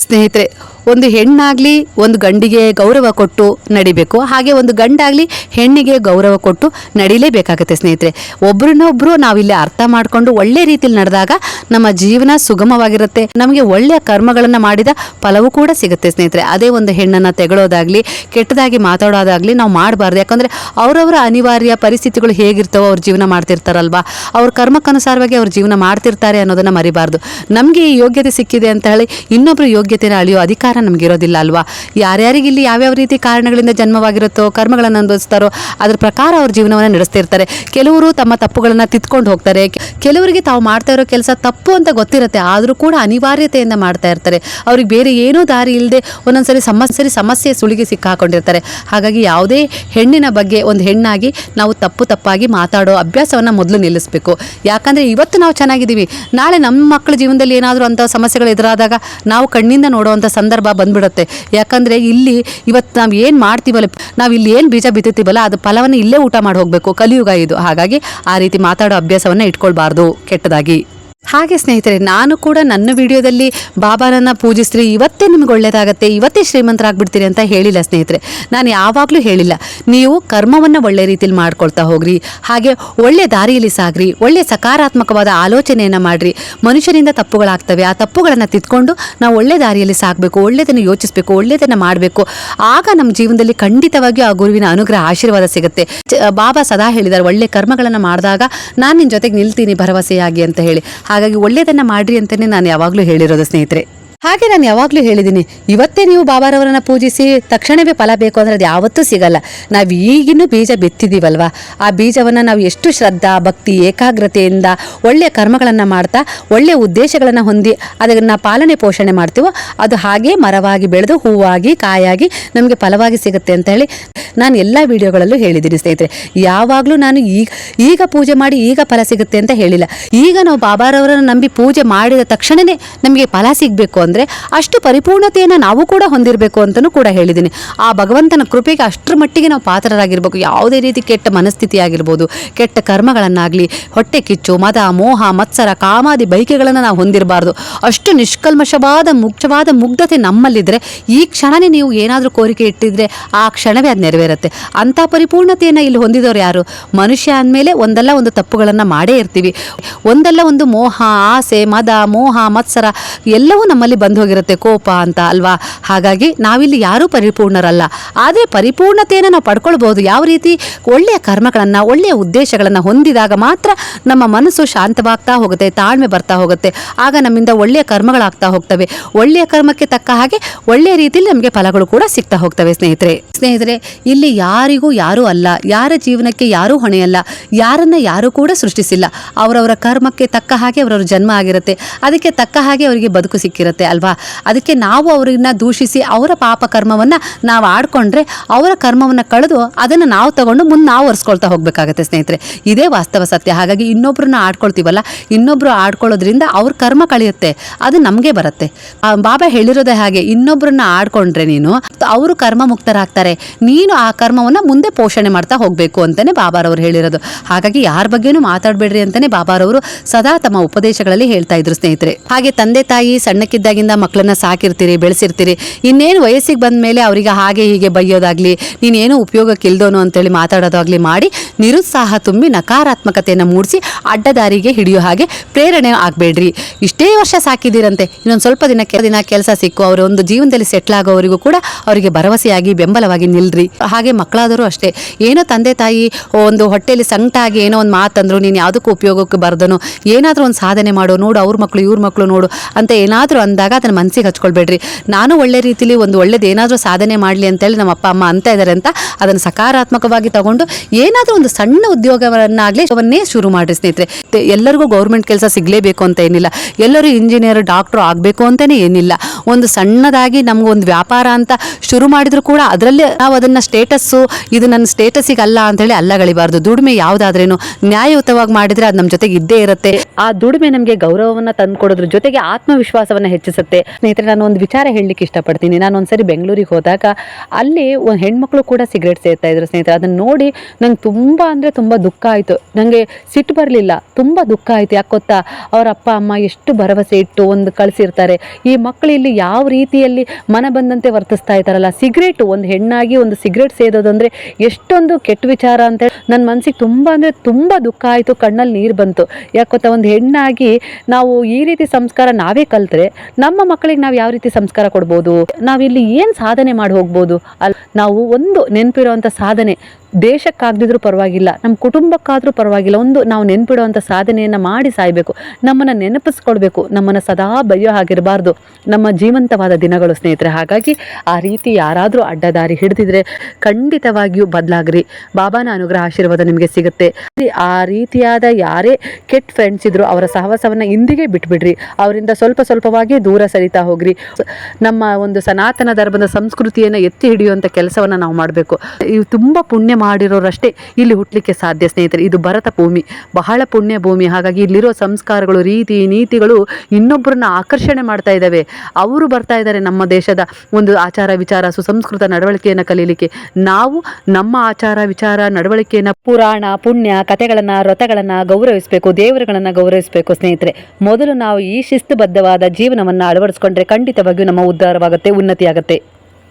ಸ್ನೇಹಿತರೆ ಒಂದು ಹೆಣ್ಣಾಗಲಿ ಒಂದು ಗಂಡಿಗೆ ಗೌರವ ಕೊಟ್ಟು ನಡಿಬೇಕು. ಹಾಗೆ ಒಂದು ಗಂಡಾಗಲಿ ಹೆಣ್ಣಿಗೆ ಗೌರವ ಕೊಟ್ಟು ನಡಿಲೇಬೇಕಾಗುತ್ತೆ ಸ್ನೇಹಿತರೆ. ಒಬ್ರನ್ನೊಬ್ರು ನಾವಿಲ್ಲಿ ಅರ್ಥ ಮಾಡಿಕೊಂಡು ಒಳ್ಳೆ ರೀತಿಯಲ್ಲಿ ನಡೆದಾಗ ನಮ್ಮ ಜೀವನ ಸುಗಮವಾಗಿರುತ್ತೆ. ನಮಗೆ ಒಳ್ಳೆಯ ಕರ್ಮಗಳನ್ನು ಮಾಡಿದ ಫಲವೂ ಕೂಡ ಸಿಗುತ್ತೆ ಸ್ನೇಹಿತರೆ. ಅದೇ ಒಂದು ಹೆಣ್ಣನ್ನು ತೆಗಳೋದಾಗ್ಲಿ, ಕೆಟ್ಟದಾಗಿ ಮಾತಾಡೋದಾಗ್ಲಿ ನಾವು ಮಾಡಬಾರ್ದು. ಯಾಕಂದರೆ ಅವರವರ ಅನಿವಾರ್ಯ ಪರಿಸ್ಥಿತಿಗಳು ಹೇಗಿರ್ತವೋ ಅವ್ರ ಜೀವನ ಮಾಡ್ತಿರ್ತಾರಲ್ವಾ? ಅವ್ರ ಕರ್ಮಕ್ಕನುಸಾರವಾಗಿ ಅವ್ರ ಜೀವನ ಮಾಡ್ತಿರ್ತಾರೆ ಅನ್ನೋದನ್ನ ಮರಿಬಾರ್ದು. ನಮಗೆ ಈ ಯೋಗ್ಯತೆ ಸಿಕ್ಕಿದೆ ಅಂತ ಹೇಳಿ ಇನ್ನೊಬ್ಬರು ಯೋಗ್ಯತೆನ ಅಳಿಯೋ ಅಧಿಕಾರ ನಮಗಿರೋದಿಲ್ಲ ಅಲ್ವಾ? ಯಾರ್ಯಾರಿಗೆ ಇಲ್ಲಿ ಯಾವ್ಯಾವ ರೀತಿ ಕಾರಣಗಳಿಂದ ಜನ್ಮವಾಗಿರುತ್ತೋ, ಕರ್ಮಗಳನ್ನು ಅನುಭವಿಸ್ತಾರೋ, ಅದ್ರ ಪ್ರಕಾರ ಅವ್ರ ಜೀವನವನ್ನು ನಡೆಸ್ತಿರ್ತಾರೆ. ಕೆಲವರು ತಮ್ಮ ತಪ್ಪುಗಳನ್ನು ತಿದ್ಕೊಂಡು ಹೋಗ್ತಾರೆ. ಕೆಲವರಿಗೆ ತಾವು ಮಾಡ್ತಾ ಇರೋ ಕೆಲಸ ತಪ್ಪು ಅಂತ ಗೊತ್ತಿರುತ್ತೆ. ಆದರೂ ಕೂಡ ಅನಿವಾರ್ಯತೆಯಿಂದ ಮಾಡ್ತಾ ಇರ್ತಾರೆ. ಅವ್ರಿಗೆ ಬೇರೆ ಏನೂ ದಾರಿ ಇಲ್ಲದೆ ಒಂದೊಂದ್ಸರಿ ಸಮಸ್ಯೆ ಸಮಸ್ಯೆ ಸುಳಿಗೆ ಸಿಕ್ಕಾಕೊಂಡಿರ್ತಾರೆ. ಹಾಗಾಗಿ ಯಾವುದೇ ಹೆಣ್ಣಿನ ಬಗ್ಗೆ ಒಂದು ಹೆಣ್ಣಾಗಿ ನಾವು ತಪ್ಪು ತಪ್ಪಾಗಿ ಮಾತಾಡೋ ಅಭ್ಯಾಸವನ್ನು ಮೊದಲು ನಿಲ್ಲಿಸಬೇಕು. ಯಾಕಂದರೆ ಇವತ್ತು ನಾವು ಚೆನ್ನಾಗಿದ್ದೀವಿ. ನಾಳೆ ನಮ್ಮ ಮಕ್ಕಳ ಜೀವನದಲ್ಲಿ ಏನಾದರೂ ಅಂಥ ಸಮಸ್ಯೆಗಳು ಎದುರಾದಾಗ ನಾವು ಕಣ್ಣಿಂದ ನೋಡುವಂಥ ಸಂದರ್ಭ ಬಂದ್ಬಿಡುತ್ತೆ. ಯಾಕಂದರೆ ಇಲ್ಲಿ ಇವತ್ತು ನಾವು ಏನು ಮಾಡ್ತೀವಲ್ಲ, ನಾವು ಇಲ್ಲಿ ಏನು ಬೀಜ ಬಿತ್ತುತ್ತೀವಲ್ಲ ಅದು ಫಲವನ್ನು ಇಲ್ಲೇ ಊಟ ಮಾಡಿ ಹೋಗಬೇಕು ಕಲಿಯುಗ ಇದು. ಹಾಗಾಗಿ ಆ ರೀತಿ ಮಾತಾಡೋ ಅಭ್ಯಾಸವನ್ನು ಇಟ್ಕೊಳ್ಬಾರ್ದು ಕೆಟ್ಟದಾಗಿ. ಹಾಗೆ ಸ್ನೇಹಿತರೆ, ನಾನು ಕೂಡ ನನ್ನ ವಿಡಿಯೋದಲ್ಲಿ ಬಾಬಾನನ್ನು ಪೂಜಿಸ್ರಿ ಇವತ್ತೇ ನಿಮ್ಗೆ ಒಳ್ಳೇದಾಗತ್ತೆ, ಇವತ್ತೇ ಶ್ರೀಮಂತರಾಗ್ಬಿಡ್ತೀರಿ ಅಂತ ಹೇಳಿಲ್ಲ ಸ್ನೇಹಿತರೆ. ನಾನು ಯಾವಾಗಲೂ ಹೇಳಿಲ್ಲ, ನೀವು ಕರ್ಮವನ್ನು ಒಳ್ಳೆ ರೀತಿಯಲ್ಲಿ ಮಾಡ್ಕೊಳ್ತಾ ಹೋಗ್ರಿ, ಹಾಗೆ ಒಳ್ಳೆ ದಾರಿಯಲ್ಲಿ ಸಾಗ್ರಿ, ಒಳ್ಳೆ ಸಕಾರಾತ್ಮಕವಾದ ಆಲೋಚನೆಯನ್ನು ಮಾಡಿರಿ. ಮನುಷ್ಯರಿಂದ ತಪ್ಪುಗಳಾಗ್ತವೆ, ಆ ತಪ್ಪುಗಳನ್ನು ತಿದ್ಕೊಂಡು ನಾವು ಒಳ್ಳೆ ದಾರಿಯಲ್ಲಿ ಸಾಗಬೇಕು ಒಳ್ಳೆಯದನ್ನು ಯೋಚಿಸಬೇಕು ಒಳ್ಳೆಯದನ್ನು ಮಾಡಬೇಕು. ಆಗ ನಮ್ಮ ಜೀವನದಲ್ಲಿ ಖಂಡಿತವಾಗಿಯೂ ಆ ಗುರುವಿನ ಅನುಗ್ರಹ, ಆಶೀರ್ವಾದ ಸಿಗುತ್ತೆ. ಬಾಬಾ ಸದಾ ಹೇಳಿದ್ದಾರೆ ಒಳ್ಳೆ ಕರ್ಮಗಳನ್ನು ಮಾಡಿದಾಗ ನಾನು ನಿನ್ನ ಜೊತೆಗೆ ನಿಲ್ತೀನಿ, ಭರವಸೆಯಾಗಿ ಅಂತ ಹೇಳಿ. ಹಾಗಾಗಿ ಒಳ್ಳೆಯದನ್ನು ಮಾಡ್ರಿ ಅಂತಲೇ ನಾನು ಯಾವಾಗಲೂ ಹೇಳಿರೋದು ಸ್ನೇಹಿತರೆ. ಹಾಗೆ ನಾನು ಯಾವಾಗಲೂ ಹೇಳಿದ್ದೀನಿ, ಇವತ್ತೇ ನೀವು ಬಾಬಾರವರನ್ನ ಪೂಜಿಸಿ ತಕ್ಷಣವೇ ಫಲ ಬೇಕು ಅಂದರೆ ಅದು ಯಾವತ್ತೂ ಸಿಗಲ್ಲ. ನಾವು ಈಗಿನ್ನೂ ಬೀಜ ಬಿತ್ತಿದ್ದೀವಲ್ವ ಆ ಬೀಜವನ್ನು ನಾವು ಎಷ್ಟು ಶ್ರದ್ಧಾ, ಭಕ್ತಿ, ಏಕಾಗ್ರತೆಯಿಂದ ಒಳ್ಳೆಯ ಕರ್ಮಗಳನ್ನು ಮಾಡ್ತಾ ಒಳ್ಳೆಯ ಉದ್ದೇಶಗಳನ್ನು ಹೊಂದಿ ಅದನ್ನು ಪಾಲನೆ ಪೋಷಣೆ ಮಾಡ್ತೀವೋ, ಅದು ಹಾಗೇ ಮರವಾಗಿ ಬೆಳೆದು ಹೂವಾಗಿ, ಕಾಯಾಗಿ ನಮಗೆ ಫಲವಾಗಿ ಸಿಗುತ್ತೆ ಅಂತ ಹೇಳಿ ನಾನು ಎಲ್ಲ ವಿಡಿಯೋಗಳಲ್ಲೂ ಹೇಳಿದ್ದೀನಿ ಸ್ನೇಹಿತರೆ. ಯಾವಾಗಲೂ ನಾನು ಈಗ ಈಗ ಪೂಜೆ ಮಾಡಿ ಈಗ ಫಲ ಸಿಗುತ್ತೆ ಅಂತ ಹೇಳಿಲ್ಲ. ಈಗ ನಾವು ಬಾಬಾರವರನ್ನು ನಂಬಿ ಪೂಜೆ ಮಾಡಿದ ತಕ್ಷಣವೇ ನಮಗೆ ಫಲ ಸಿಗಬೇಕು ಅಂದರೆ ಅಷ್ಟು ಪರಿಪೂರ್ಣತೆಯನ್ನು ನಾವು ಕೂಡ ಹೊಂದಿರಬೇಕು ಅಂತಲೂ ಕೂಡ ಹೇಳಿದ್ದೀನಿ ಆ ಭಗವಂತನ ಕೃಪೆಗೆ ಅಷ್ಟರ ಮಟ್ಟಿಗೆ ನಾವು ಪಾತ್ರರಾಗಿರ್ಬೇಕು. ಯಾವುದೇ ರೀತಿ ಕೆಟ್ಟ ಮನಸ್ಥಿತಿ ಆಗಿರ್ಬೋದು ಕೆಟ್ಟ ಕರ್ಮಗಳನ್ನಾಗಲಿ, ಹೊಟ್ಟೆ ಕಿಚ್ಚು, ಮದ, ಮೋಹ, ಮತ್ಸರ, ಕಾಮಾದಿ ಬೈಕೆಗಳನ್ನು ನಾವು ಹೊಂದಿರಬಾರ್ದು. ಅಷ್ಟು ನಿಷ್ಕಲ್ಮಶವಾದ ಮುಖ್ಯವಾದ ಮುಗ್ಧತೆ ನಮ್ಮಲ್ಲಿದ್ದರೆ ಈ ಕ್ಷಣನೇ ನೀವು ಏನಾದರೂ ಕೋರಿಕೆ ಇಟ್ಟಿದ್ರೆ ಆ ಕ್ಷಣವೇ ಅದು ನೆರವೇರುತ್ತೆ. ಅಂಥ ಪರಿಪೂರ್ಣತೆಯನ್ನು ಇಲ್ಲಿ ಹೊಂದಿದವರು ಯಾರು? ಮನುಷ್ಯ ಅಂದಮೇಲೆ ಒಂದಲ್ಲ ಒಂದು ತಪ್ಪುಗಳನ್ನು ಮಾಡೇ ಇರ್ತೀವಿ. ಒಂದಲ್ಲ ಒಂದು ಮೋಹ, ಆಸೆ, ಮದ, ಮೋಹ, ಮತ್ಸರ ಎಲ್ಲವೂ ನಮ್ಮಲ್ಲಿ ಬಂದು ಹೋಗಿರುತ್ತೆ ಕೋಪ ಅಂತ ಅಲ್ವಾ? ಹಾಗಾಗಿ ನಾವಿಲ್ಲಿ ಯಾರೂ ಪರಿಪೂರ್ಣರಲ್ಲ. ಆದರೆ ಪರಿಪೂರ್ಣತೆಯನ್ನು ನಾವು ಪಡ್ಕೊಳ್ಬೋದು ಯಾವ ರೀತಿ ಒಳ್ಳೆಯ ಕರ್ಮಗಳನ್ನು, ಒಳ್ಳೆಯ ಉದ್ದೇಶಗಳನ್ನು ಹೊಂದಿದಾಗ ಮಾತ್ರ ನಮ್ಮ ಮನಸ್ಸು ಶಾಂತವಾಗ್ತಾ ಹೋಗುತ್ತೆ, ತಾಳ್ಮೆ ಬರ್ತಾ ಹೋಗುತ್ತೆ. ಆಗ ನಮ್ಮಿಂದ ಒಳ್ಳೆಯ ಕರ್ಮಗಳಾಗ್ತಾ ಹೋಗ್ತವೆ. ಒಳ್ಳೆಯ ಕರ್ಮಕ್ಕೆ ತಕ್ಕ ಹಾಗೆ ಒಳ್ಳೆಯ ರೀತಿಯಲ್ಲಿ ನಮಗೆ ಫಲಗಳು ಕೂಡ ಸಿಗ್ತಾ ಹೋಗ್ತವೆ ಸ್ನೇಹಿತರೆ. ಸ್ನೇಹಿತರೆ, ಇಲ್ಲಿ ಯಾರಿಗೂ ಯಾರೂ ಅಲ್ಲ. ಯಾರ ಜೀವನಕ್ಕೆ ಯಾರೂ ಹೊಣೆಯಲ್ಲ. ಯಾರನ್ನು ಯಾರೂ ಕೂಡ ಸೃಷ್ಟಿಸಿಲ್ಲ. ಅವರವರ ಕರ್ಮಕ್ಕೆ ತಕ್ಕ ಹಾಗೆ ಅವರವ್ರ ಜನ್ಮ ಆಗಿರುತ್ತೆ. ಅದಕ್ಕೆ ತಕ್ಕ ಹಾಗೆ ಅವರಿಗೆ ಬದುಕು ಸಿಕ್ಕಿರುತ್ತೆ. ಅಲ್ವಾ? ಅದಕ್ಕೆ ನಾವು ಅವ್ರನ್ನ ದೂಷಿಸಿ ಅವರ ಪಾಪ ಕರ್ಮವನ್ನು ನಾವು ಆಡ್ಕೊಂಡ್ರೆ ಅವರ ಕರ್ಮವನ್ನು ಕಳೆದು ಅದನ್ನು ನಾವು ತಗೊಂಡು ಮುಂದೆ ನಾವು ಒರೆಸ್ಕೊಳ್ತಾ ಹೋಗಬೇಕಾಗತ್ತೆ ಸ್ನೇಹಿತರೆ. ಇದೇ ವಾಸ್ತವ ಸತ್ಯ. ಹಾಗಾಗಿ ಇನ್ನೊಬ್ಬರನ್ನ ಆಡ್ಕೊಳ್ತೀವಲ್ಲ? ಇನ್ನೊಬ್ಬರು ಆಡ್ಕೊಳ್ಳೋದ್ರಿಂದ ಅವ್ರ ಕರ್ಮ ಕಳೆಯುತ್ತೆ. ಅದು ನಮಗೆ ಬರುತ್ತೆ. ಬಾಬಾ ಹೇಳಿರೋದೇ ಹಾಗೆ ಇನ್ನೊಬ್ಬರನ್ನ ಆಡ್ಕೊಂಡ್ರೆ ನೀನು, ಅವರು ಕರ್ಮ ಮುಕ್ತರಾಗ್ತಾರೆ. ನೀನು ಆ ಕರ್ಮವನ್ನು ಮುಂದೆ ಪೋಷಣೆ ಮಾಡ್ತಾ ಹೋಗಬೇಕು ಅಂತಲೇ ಬಾಬಾರವರು ಹೇಳಿರೋದು. ಹಾಗಾಗಿ ಯಾರ ಬಗ್ಗೆನೂ ಮಾತಾಡಬೇಡ್ರಿ ಅಂತಲೇ ಬಾಬಾರವರು ಸದಾ ತಮ್ಮ ಉಪದೇಶಗಳಲ್ಲಿ ಹೇಳ್ತಾ ಇದ್ರು ಸ್ನೇಹಿತರೆ. ಹಾಗೆ ತಂದೆ ತಾಯಿ ಸಣ್ಣಕ್ಕಿದ್ದಾಗಿಂದ ಮಕ್ಕಳನ್ನ ಸಾಕಿರ್ತೀರಿ, ಬೆಳೆಸಿರ್ತೀರಿ. ಇನ್ನೇನು ವಯಸ್ಸಿಗೆ ಬಂದ ಮೇಲೆ ಅವರಿಗೆ ಹಾಗೆ ಹೀಗೆ ಬೈಯೋದಾಗಲಿ, ನೀನೇನು ಉಪಯೋಗಕ್ಕೆ ಇಲ್ದೋನು ಅಂತೇಳಿ ಮಾತಾಡೋದಾಗ್ಲಿ ಮಾಡಿ ನಿರುತ್ಸಾಹ ತುಂಬಿ ನಕಾರಾತ್ಮಕತೆಯನ್ನು ಮೂಡಿಸಿ ಅಡ್ಡದಾರಿಗೆ ಹಿಡಿಯೋ ಹಾಗೆ ಪ್ರೇರಣೆ ಆಗಬೇಡ್ರಿ. ಇಷ್ಟೇ ವರ್ಷ ಸಾಕಿದ್ದೀರಂತೆ, ಇನ್ನೊಂದು ಸ್ವಲ್ಪ ದಿನ ದಿನ ಕೆಲಸ ಸಿಕ್ಕು, ಅವರ ಒಂದು ಜೀವನದಲ್ಲಿ ಸೆಟ್ಲ್ ಆಗೋವರಿಗೂ ಕೂಡ ಅವರಿಗೆ ಭರವಸೆಯಾಗಿ, ಬೆಂಬಲವಾಗಿ ನಿಲ್ರಿ. ಹಾಗೆ ಮಕ್ಕಳಾದರೂ ಅಷ್ಟೇ. ಏನೋ ತಂದೆ ತಾಯಿ ಒಂದು ಹೊಟ್ಟೆಯಲ್ಲಿ ಸಂಕಟಾಗಿ ಏನೋ ಒಂದು ಮಾತಂದ್ರು, ನೀನು ಯಾವುದಕ್ಕೂ ಉಪಯೋಗಕ್ಕೆ ಬರ್ದನು, ಏನಾದರೂ ಒಂದು ಸಾಧನೆ ಮಾಡೋ, ನೋಡು, ಅವ್ರ ಮಕ್ಕಳು ಇವ್ರ ಮಕ್ಕಳು ನೋಡು ಅಂತ ಏನಾದರೂ ಅಂದಾಗ ಅದನ್ನು ಮನಸ್ಸಿಗೆ ಹಚ್ಕೊಳ್ಬೇಡ್ರಿ. ನಾನು ಒಳ್ಳೆ ರೀತಿಲಿ ಒಂದು ಒಳ್ಳೇದು ಏನಾದರೂ ಸಾಧನೆ ಮಾಡಲಿ ಅಂತೇಳಿ ನಮ್ಮ ಅಪ್ಪ, ಅಮ್ಮ ಅಂತ ಇದ್ದಾರೆ ಅಂತ ಅದನ್ನು ಸಕಾರಾತ್ಮಕವಾಗಿ ತಗೊಂಡು ಏನಾದರೂ ಒಂದು ಸಣ್ಣ ಉದ್ಯೋಗವನ್ನಾಗಲಿ ಅವನ್ನೇ ಶುರು ಮಾಡಿರಿ ಸ್ನೇಹಿತರೆ. ಎಲ್ಲರಿಗೂ ಗೌರ್ಮೆಂಟ್ ಕೆಲಸ ಸಿಗಲೇಬೇಕು ಅಂತ ಏನಿಲ್ಲ. ಎಲ್ಲರೂ ಇಂಜಿನಿಯರ್, ಡಾಕ್ಟ್ರು ಆಗಬೇಕು ಅಂತಲೇ ಏನಿಲ್ಲ. ಒಂದು ಸಣ್ಣದಾಗಿ ನಮ್ಗೆ ಒಂದು ವ್ಯಾಪಾರ ಅಂತ ಶುರು ಮಾಡಿದ್ರು ಕೂಡ ಅದರಲ್ಲಿ ನಾವು ಅದನ್ನು ಸ್ಟೇಟಸ್ಸು, ಇದು ನನ್ನ ಸ್ಟೇಟಸ್ಸಿಗೆ ಅಲ್ಲ ಅಂತೇಳಿ ಅಲ್ಲಗಳಿಬಾರ್ದು ದುಡಿಮೆ ಯಾವುದಾದ್ರೇನು ನ್ಯಾಯಯುತವಾಗಿ ಮಾಡಿದ್ರೆ ಅದು ನಮ್ಮ ಜೊತೆಗೆ ಇದ್ದೇ ಇರುತ್ತೆ. ಆ ದುಡಿಮೆ ನಮಗೆ ಗೌರವವನ್ನು ತಂದುಕೊಡೋದ್ರ ಜೊತೆಗೆ ಆತ್ಮವಿಶ್ವಾಸವನ್ನು ಹೆಚ್ಚಿಸುತ್ತೆ ಸ್ನೇಹಿತರೆ, ನಾನು ಒಂದು ವಿಚಾರ ಹೇಳಲಿಕ್ಕೆ ಇಷ್ಟಪಡ್ತೀನಿ. ನಾನು ಒಂದ್ಸರಿ ಬೆಂಗಳೂರಿಗೆ ಹೋದಾಗ ಅಲ್ಲಿ ಒಂದು ಹೆಣ್ಮಕ್ಳು ಕೂಡ ಸಿಗರೇಟ್ ಸೇರ್ತಾ ಇದ್ರು ಸ್ನೇಹಿತರೆ. ಅದನ್ನು ನೋಡಿ ನಂಗೆ ತುಂಬ ಅಂದರೆ ತುಂಬ ದುಃಖ ಆಯಿತು. ನನಗೆ ಸಿಟ್ಟು ಬರಲಿಲ್ಲ. ತುಂಬ ದುಃಖ ಆಯಿತು. ಯಾಕೆ ಗೊತ್ತಾ? ಅವರ ಅಪ್ಪ, ಅಮ್ಮ ಎಷ್ಟು ಭರವಸೆ ಇಟ್ಟು ಒಂದು ಕಳಿಸಿರ್ತಾರೆ. ಈ ಮಕ್ಕಳು ಇಲ್ಲಿ ಯಾವ ರೀತಿಯಲ್ಲಿ ಮನ ಬಂದಂತೆ ವರ್ತಿಸ್ತಾ ಇದ್ದಾರಲ್ಲ. ಸಿಗರೇಟು ಒಂದು ಹೆಣ್ಣಾಗಿ ಒಂದು ಸಿಗರೇಟ್ ಸೇದೋದು ಅಂದರೆ ಎಷ್ಟೊಂದು ಕೆಟ್ಟ ವಿಚಾರ ಅಂತ ನನ್ನ ಮನಸ್ಸಿಗೆ ತುಂಬ ಅಂದರೆ ತುಂಬ ದುಃಖ ಆಯಿತು. ಕಣ್ಣಲ್ಲಿ ನೀರು ಬಂತು. ಯಾಕೆ ಗೊತ್ತಾ? ಒಂದು ಹೆಣ್ಣಾಗಿ ನಾವು ಈ ರೀತಿ ಸಂಸ್ಕಾರ ನಾವೇ ಕಲ್ತ್ರೆ ನಮ್ಮ ಮಕ್ಕಳಿಗೆ ನಾವು ಯಾವ ರೀತಿ ಸಂಸ್ಕಾರ ಕೊಡ್ಬೋದು? ನಾವಿಲ್ಲಿ ಏನು ಸಾಧನೆ ಮಾಡಿ ಹೋಗ್ಬೋದು? ಅಲ್ಲಿ ನಾವು ಒಂದು ನೆನಪಿರುವಂಥ ಸಾಧನೆ ದೇಶಕ್ಕಾಗದಿದ್ರೂ ಪರವಾಗಿಲ್ಲ, ನಮ್ಮ ಕುಟುಂಬಕ್ಕಾದರೂ ಪರವಾಗಿಲ್ಲ, ಒಂದು ನಾವು ನೆನ್ಪಿಡುವಂಥ ಸಾಧನೆಯನ್ನು ಮಾಡಿ ಸಾಯಬೇಕು, ನಮ್ಮನ್ನು ನೆನಪಿಸ್ಕೊಳ್ಬೇಕು, ನಮ್ಮನ್ನು ಸದಾ ಬಯ್ಯೋ ಹಾಗಿರಬಾರ್ದು, ನಮ್ಮ ಜೀವಂತವಾದ ದಿನಗಳು ಸ್ನೇಹಿತರೆ. ಹಾಗಾಗಿ ಆ ರೀತಿ ಯಾರಾದರೂ ಅಡ್ಡದಾರಿ ಹಿಡಿದಿದ್ರೆ ಖಂಡಿತವಾಗಿಯೂ ಬದಲಾಗ್ರಿ. ಬಾಬಾನ ಅನುಗ್ರಹ ಆಶೀರ್ವಾದ ನಿಮಗೆ ಸಿಗುತ್ತೆ. ಆ ರೀತಿಯಾದ ಯಾರೇ ಕೆಟ್ಟ ಫ್ರೆಂಡ್ಸ್ ಇದ್ರು ಅವರ ಸಹವಾಸವನ್ನು ಇಂದಿಗೆ ಬಿಟ್ಬಿಡ್ರಿ. ಅವರಿಂದ ಸ್ವಲ್ಪ ಸ್ವಲ್ಪವಾಗಿ ದೂರ ಸರಿತಾ ಹೋಗ್ರಿ. ನಮ್ಮ ಒಂದು ಸನಾತನ ಧರ್ಮದ ಸಂಸ್ಕೃತಿಯನ್ನು ಎತ್ತಿ ಹಿಡಿಯುವಂಥ ಕೆಲಸವನ್ನು ನಾವು ಮಾಡಬೇಕು. ಇವು ತುಂಬ ಪುಣ್ಯ ಮಾಡಿರೋರಷ್ಟೇ ಇಲ್ಲಿ ಹುಟ್ಟಲಿಕ್ಕೆ ಸಾಧ್ಯ, ಸ್ನೇಹಿತರೆ. ಇದು ಭರತ ಭೂಮಿ. ಬಹಳ ಪುಣ್ಯ ಭೂಮಿ. ಹಾಗಾಗಿ ಇಲ್ಲಿರೋ ಸಂಸ್ಕಾರಗಳು, ರೀತಿ, ನೀತಿಗಳು ಇನ್ನೊಬ್ಬರನ್ನ ಆಕರ್ಷಣೆ ಮಾಡ್ತಾ ಇದ್ದಾವೆ. ಅವರು ಬರ್ತಾ ಇದ್ದಾರೆ ನಮ್ಮ ದೇಶದ ಒಂದು ಆಚಾರ ವಿಚಾರ, ಸುಸಂಸ್ಕೃತ ನಡವಳಿಕೆಯನ್ನು ಕಲೀಲಿಕ್ಕೆ. ನಾವು ನಮ್ಮ ಆಚಾರ ವಿಚಾರ, ನಡವಳಿಕೆಯನ್ನು ಪುರಾಣ, ಪುಣ್ಯ, ಕಥೆಗಳನ್ನು, ವ್ರತಗಳನ್ನು ಗೌರವಿಸಬೇಕು, ದೇವರುಗಳನ್ನು ಗೌರವಿಸಬೇಕು, ಸ್ನೇಹಿತರೆ. ಮೊದಲು ನಾವು ಈ ಶಿಸ್ತುಬದ್ಧವಾದ ಜೀವನವನ್ನು ಅಳವಡಿಸ್ಕೊಂಡ್ರೆ ಖಂಡಿತವಾಗಿಯೂ ನಮ್ಮ ಉದ್ಧಾರವಾಗುತ್ತೆ, ಉನ್ನತಿಯಾಗುತ್ತೆ.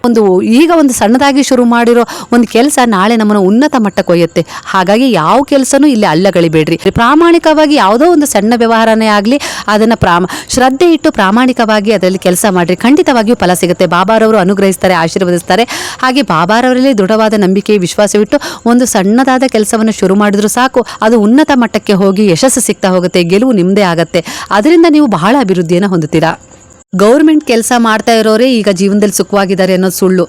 ಒಂದು ಈಗ ಒಂದು ಸಣ್ಣದಾಗಿ ಶುರು ಮಾಡಿರೋ ಒಂದು ಕೆಲಸ ನಾಳೆ ನಮ್ಮನ್ನು ಉನ್ನತ ಮಟ್ಟಕ್ಕೆ ಒಯ್ಯುತ್ತೆ. ಹಾಗಾಗಿ ಯಾವ ಕೆಲಸನೂ ಇಲ್ಲಿ ಅಲ್ಲಗಳಿಬೇಡ್ರಿ. ಪ್ರಾಮಾಣಿಕವಾಗಿ ಯಾವುದೋ ಒಂದು ಸಣ್ಣ ವ್ಯವಹಾರನೇ ಆಗಲಿ, ಅದನ್ನು ಪ್ರಾಮ, ಶ್ರದ್ಧೆ ಇಟ್ಟು ಪ್ರಾಮಾಣಿಕವಾಗಿ ಅದರಲ್ಲಿ ಕೆಲಸ ಮಾಡಿರಿ. ಖಂಡಿತವಾಗಿಯೂ ಫಲ ಸಿಗುತ್ತೆ. ಬಾಬಾರವರು ಅನುಗ್ರಹಿಸ್ತಾರೆ, ಆಶೀರ್ವದಿಸ್ತಾರೆ. ಹಾಗೆ ಬಾಬಾರವರಲ್ಲಿ ದೃಢವಾದ ನಂಬಿಕೆ ವಿಶ್ವಾಸವಿಟ್ಟು ಒಂದು ಸಣ್ಣದಾದ ಕೆಲಸವನ್ನು ಶುರು ಮಾಡಿದ್ರು ಸಾಕು. ಅದು ಉನ್ನತ ಮಟ್ಟಕ್ಕೆ ಹೋಗಿ ಯಶಸ್ಸು ಸಿಗ್ತಾ ಹೋಗುತ್ತೆ, ಗೆಲುವು ನಿಮ್ಮದೇ ಆಗುತ್ತೆ. ಅದರಿಂದ ನೀವು ಬಹಳ ಅಭಿವೃದ್ಧಿಯನ್ನು ಹೊಂದುತ್ತೀರಾ. ಗೌರ್ಮೆಂಟ್ ಕೆಲಸ ಮಾಡ್ತಾ ಇರೋರೇ ಈಗ ಜೀವನದಲ್ಲಿ ಸುಖವಾಗಿದ್ದಾರೆ ಅನ್ನೋದು ಸುಳ್ಳು.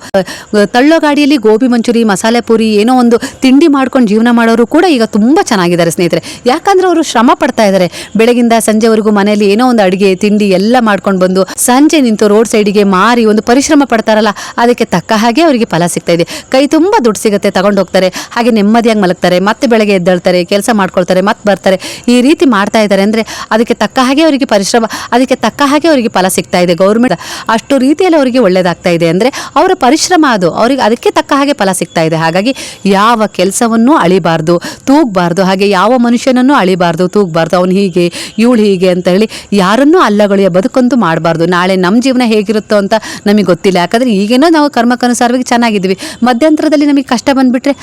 ತಳ್ಳೋ ಗಾಡಿಯಲ್ಲಿ ಗೋಬಿ ಮಂಚೂರಿ, ಮಸಾಲೆ ಪೂರಿ, ಏನೋ ಒಂದು ತಿಂಡಿ ಮಾಡ್ಕೊಂಡು ಜೀವನ ಮಾಡೋರು ಕೂಡ ಈಗ ತುಂಬ ಚೆನ್ನಾಗಿದ್ದಾರೆ ಸ್ನೇಹಿತರೆ. ಯಾಕಂದ್ರೆ ಅವರು ಶ್ರಮ ಪಡ್ತಾ ಇದ್ದಾರೆ. ಬೆಳಗಿಂದ ಸಂಜೆವರೆಗೂ ಮನೆಯಲ್ಲಿ ಏನೋ ಒಂದು ಅಡುಗೆ, ತಿಂಡಿ ಎಲ್ಲ ಮಾಡ್ಕೊಂಡು ಬಂದು ಸಂಜೆ ನಿಂತು ರೋಡ್ ಸೈಡಿಗೆ ಮಾರಿ ಒಂದು ಪರಿಶ್ರಮ ಪಡ್ತಾರಲ್ಲ, ಅದಕ್ಕೆ ತಕ್ಕ ಹಾಗೆ ಅವರಿಗೆ ಫಲ ಸಿಗ್ತಾ ಇದೆ. ಕೈ ತುಂಬ ದುಡ್ಡು ಸಿಗುತ್ತೆ, ತಗೊಂಡು ಹೋಗ್ತಾರೆ. ಹಾಗೆ ನೆಮ್ಮದಿಯಾಗಿ ಮಲಗ್ತಾರೆ, ಮತ್ತೆ ಬೆಳಗ್ಗೆ ಎದ್ದೇಳ್ತಾರೆ, ಕೆಲಸ ಮಾಡ್ಕೊಳ್ತಾರೆ ಮತ್ತೆ ಬರ್ತಾರೆ. ಈ ರೀತಿ ಮಾಡ್ತಾ ಇದ್ದಾರೆ ಅಂದರೆ ಅದಕ್ಕೆ ತಕ್ಕ ಹಾಗೆ ಅವರಿಗೆ ಪರಿಶ್ರಮ, ಅದಕ್ಕೆ ತಕ್ಕ ಹಾಗೆ ಅವರಿಗೆ ಫಲ ಸಿಗ್ತಾ ಇದೆ. ಗೌರ್ಮೆಂಟ್ ಅಷ್ಟು ರೀತಿಯಲ್ಲಿ ಅವರಿಗೆ ಒಳ್ಳೇದಾಗ್ತಾ ಇದೆ ಅಂದರೆ ಅವರ ಪರಿಶ್ರಮ ಅದು. ಅವರಿಗೆ ಅದಕ್ಕೆ ತಕ್ಕ ಹಾಗೆ ಫಲ ಸಿಗ್ತಾ ಇದೆ. ಹಾಗಾಗಿ ಯಾವ ಕೆಲಸವನ್ನು ಅಳಿಬಾರ್ದು, ತೂಗಬಾರ್ದು. ಹಾಗೆ ಯಾವ ಮನುಷ್ಯನನ್ನು ಅಳಿಬಾರ್ದು, ತೂಗಬಾರ್ದು. ಅವನು ಹೀಗೆ, ಇವಳು ಹೀಗೆ ಅಂತ ಹೇಳಿ ಯಾರನ್ನೂ ಅಲ್ಲಗಳೆಯ ಬದುಕಂತೂ ಮಾಡಬಾರ್ದು. ನಾಳೆ ನಮ್ಮ ಜೀವನ ಹೇಗಿರುತ್ತೋ ಅಂತ ನಮಗೆ ಗೊತ್ತಿಲ್ಲ. ಯಾಕಂದರೆ ಈಗೇನೋ ನಾವು ಕರ್ಮಕ್ಕನುಸಾರವಾಗಿ ಚೆನ್ನಾಗಿದ್ದೀವಿ. ಮಧ್ಯಂತರದಲ್ಲಿ ನಮಗೆ ಕಷ್ಟ ಬಂದುಬಿಟ್ರೆ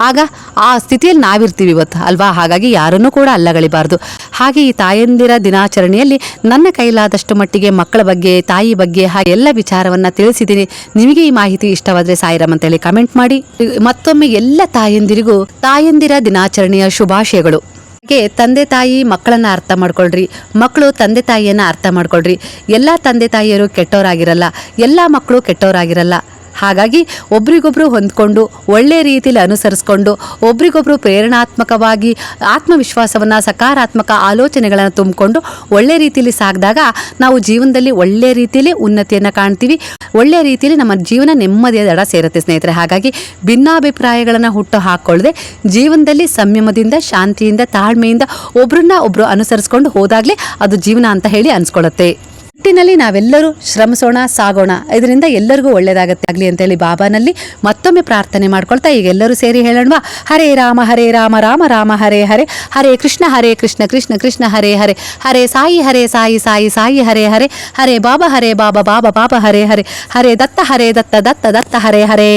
ಆಗ ಆ ಸ್ಥಿತಿಯಲ್ಲಿ ನಾವಿರ್ತೀವಿ ಇವತ್ತು ಅಲ್ವಾ? ಹಾಗಾಗಿ ಯಾರನ್ನೂ ಕೂಡ ಅಲ್ಲಗಳಿಬಾರ್ದು. ಹಾಗೆ ಈ ತಾಯಂದಿರ ದಿನಾಚರಣೆಯಲ್ಲಿ ನನ್ನ ಕೈಲಾದಷ್ಟು ಮಟ್ಟಿಗೆ ಮಕ್ಕಳ ಬಗ್ಗೆ, ತಾಯಿ ಬಗ್ಗೆ ಹಾಗೆ ಎಲ್ಲ ವಿಚಾರವನ್ನು ತಿಳಿಸಿದ್ದೀನಿ. ನಿಮಗೆ ಈ ಮಾಹಿತಿ ಇಷ್ಟವಾದರೆ ಸಾಯಿರಾಮ್ ಅಂತೇಳಿ ಕಮೆಂಟ್ ಮಾಡಿ. ಮತ್ತೊಮ್ಮೆ ಎಲ್ಲ ತಾಯಂದಿರಿಗೂ ತಾಯಂದಿರ ದಿನಾಚರಣೆಯ ಶುಭಾಶಯಗಳು. ಹಾಗೆ ತಂದೆ ತಾಯಿ ಮಕ್ಕಳನ್ನ ಅರ್ಥ ಮಾಡ್ಕೊಳ್ರಿ. ಮಕ್ಕಳು ತಂದೆ ತಾಯಿಯನ್ನ ಅರ್ಥ ಮಾಡ್ಕೊಳ್ರಿ. ಎಲ್ಲ ತಂದೆ ತಾಯಿಯರು ಕೆಟ್ಟವರಾಗಿರಲ್ಲ ಎಲ್ಲ ಮಕ್ಕಳು ಕೆಟ್ಟವರಾಗಿರಲ್ಲ ಹಾಗಾಗಿ ಒಬ್ರಿಗೊಬ್ರು ಹೊಂದ್ಕೊಂಡು ಒಳ್ಳೆ ರೀತಿಯಲ್ಲಿ ಅನುಸರಿಸ್ಕೊಂಡು ಒಬ್ರಿಗೊಬ್ರು ಪ್ರೇರಣಾತ್ಮಕವಾಗಿ ಆತ್ಮವಿಶ್ವಾಸವನ್ನು, ಸಕಾರಾತ್ಮಕ ಆಲೋಚನೆಗಳನ್ನು ತುಂಬಿಕೊಂಡು ಒಳ್ಳೆ ರೀತಿಯಲ್ಲಿ ಸಾಗಿದಾಗ ನಾವು ಜೀವನದಲ್ಲಿ ಒಳ್ಳೆ ರೀತಿಯಲ್ಲಿ ಉನ್ನತಿಯನ್ನು ಕಾಣ್ತೀವಿ. ಒಳ್ಳೆ ರೀತಿಯಲ್ಲಿ ನಮ್ಮ ಜೀವನ ನೆಮ್ಮದಿಯ ದಡ ಸೇರುತ್ತೆ ಸ್ನೇಹಿತರೆ. ಹಾಗಾಗಿ ಭಿನ್ನಾಭಿಪ್ರಾಯಗಳನ್ನು ಹುಟ್ಟು ಹಾಕ್ಕೊಳ್ಳದೆ ಜೀವನದಲ್ಲಿ ಸಂಯಮದಿಂದ, ಶಾಂತಿಯಿಂದ, ತಾಳ್ಮೆಯಿಂದ ಒಬ್ರನ್ನ ಒಬ್ರು ಅನುಸರಿಸ್ಕೊಂಡು ಹೋದಾಗಲೇ ಅದು ಜೀವನ ಅಂತ ಹೇಳಿ ಅನ್ಸ್ಕೊಳ್ಳುತ್ತೆ. ಒಟ್ಟಿನಲ್ಲಿ ನಾವೆಲ್ಲರೂ ಶ್ರಮಿಸೋಣ, ಸಾಗೋಣ. ಇದರಿಂದ ಎಲ್ಲರಿಗೂ ಒಳ್ಳೇದಾಗತ್ತೆ. ಆಗಲಿ ಅಂತೇಳಿ ಬಾಬಾನಲ್ಲಿ ಮತ್ತೊಮ್ಮೆ ಪ್ರಾರ್ಥನೆ ಮಾಡ್ಕೊಳ್ತಾ ಈಗ ಎಲ್ಲರೂ ಸೇರಿ ಹೇಳೋಣವಾ? ಹರೇ ರಾಮ ಹರೇ ರಾಮ ರಾಮ ರಾಮ, ಹರೇ ಹರೇ. ಹರೇ ಕೃಷ್ಣ ಹರೇ ಕೃಷ್ಣ ಕೃಷ್ಣ ಕೃಷ್ಣ, ಹರೇ ಹರೇ. ಹರೇ ಸಾಯಿ ಹರೇ ಸಾಯಿ ಸಾಯಿ ಸಾಯಿ, ಹರೇ ಹರೇ. ಹರೇ ಬಾಬಾ ಹರೇ ಬಾಬಾ ಬಾಬಾ ಬಾಬಾ, ಹರೇ ಹರೇ. ಹರೇ ದತ್ತ ಹರೇ ದತ್ತ ದತ್ತ ದತ್ತ, ಹರೇ ಹರೇ.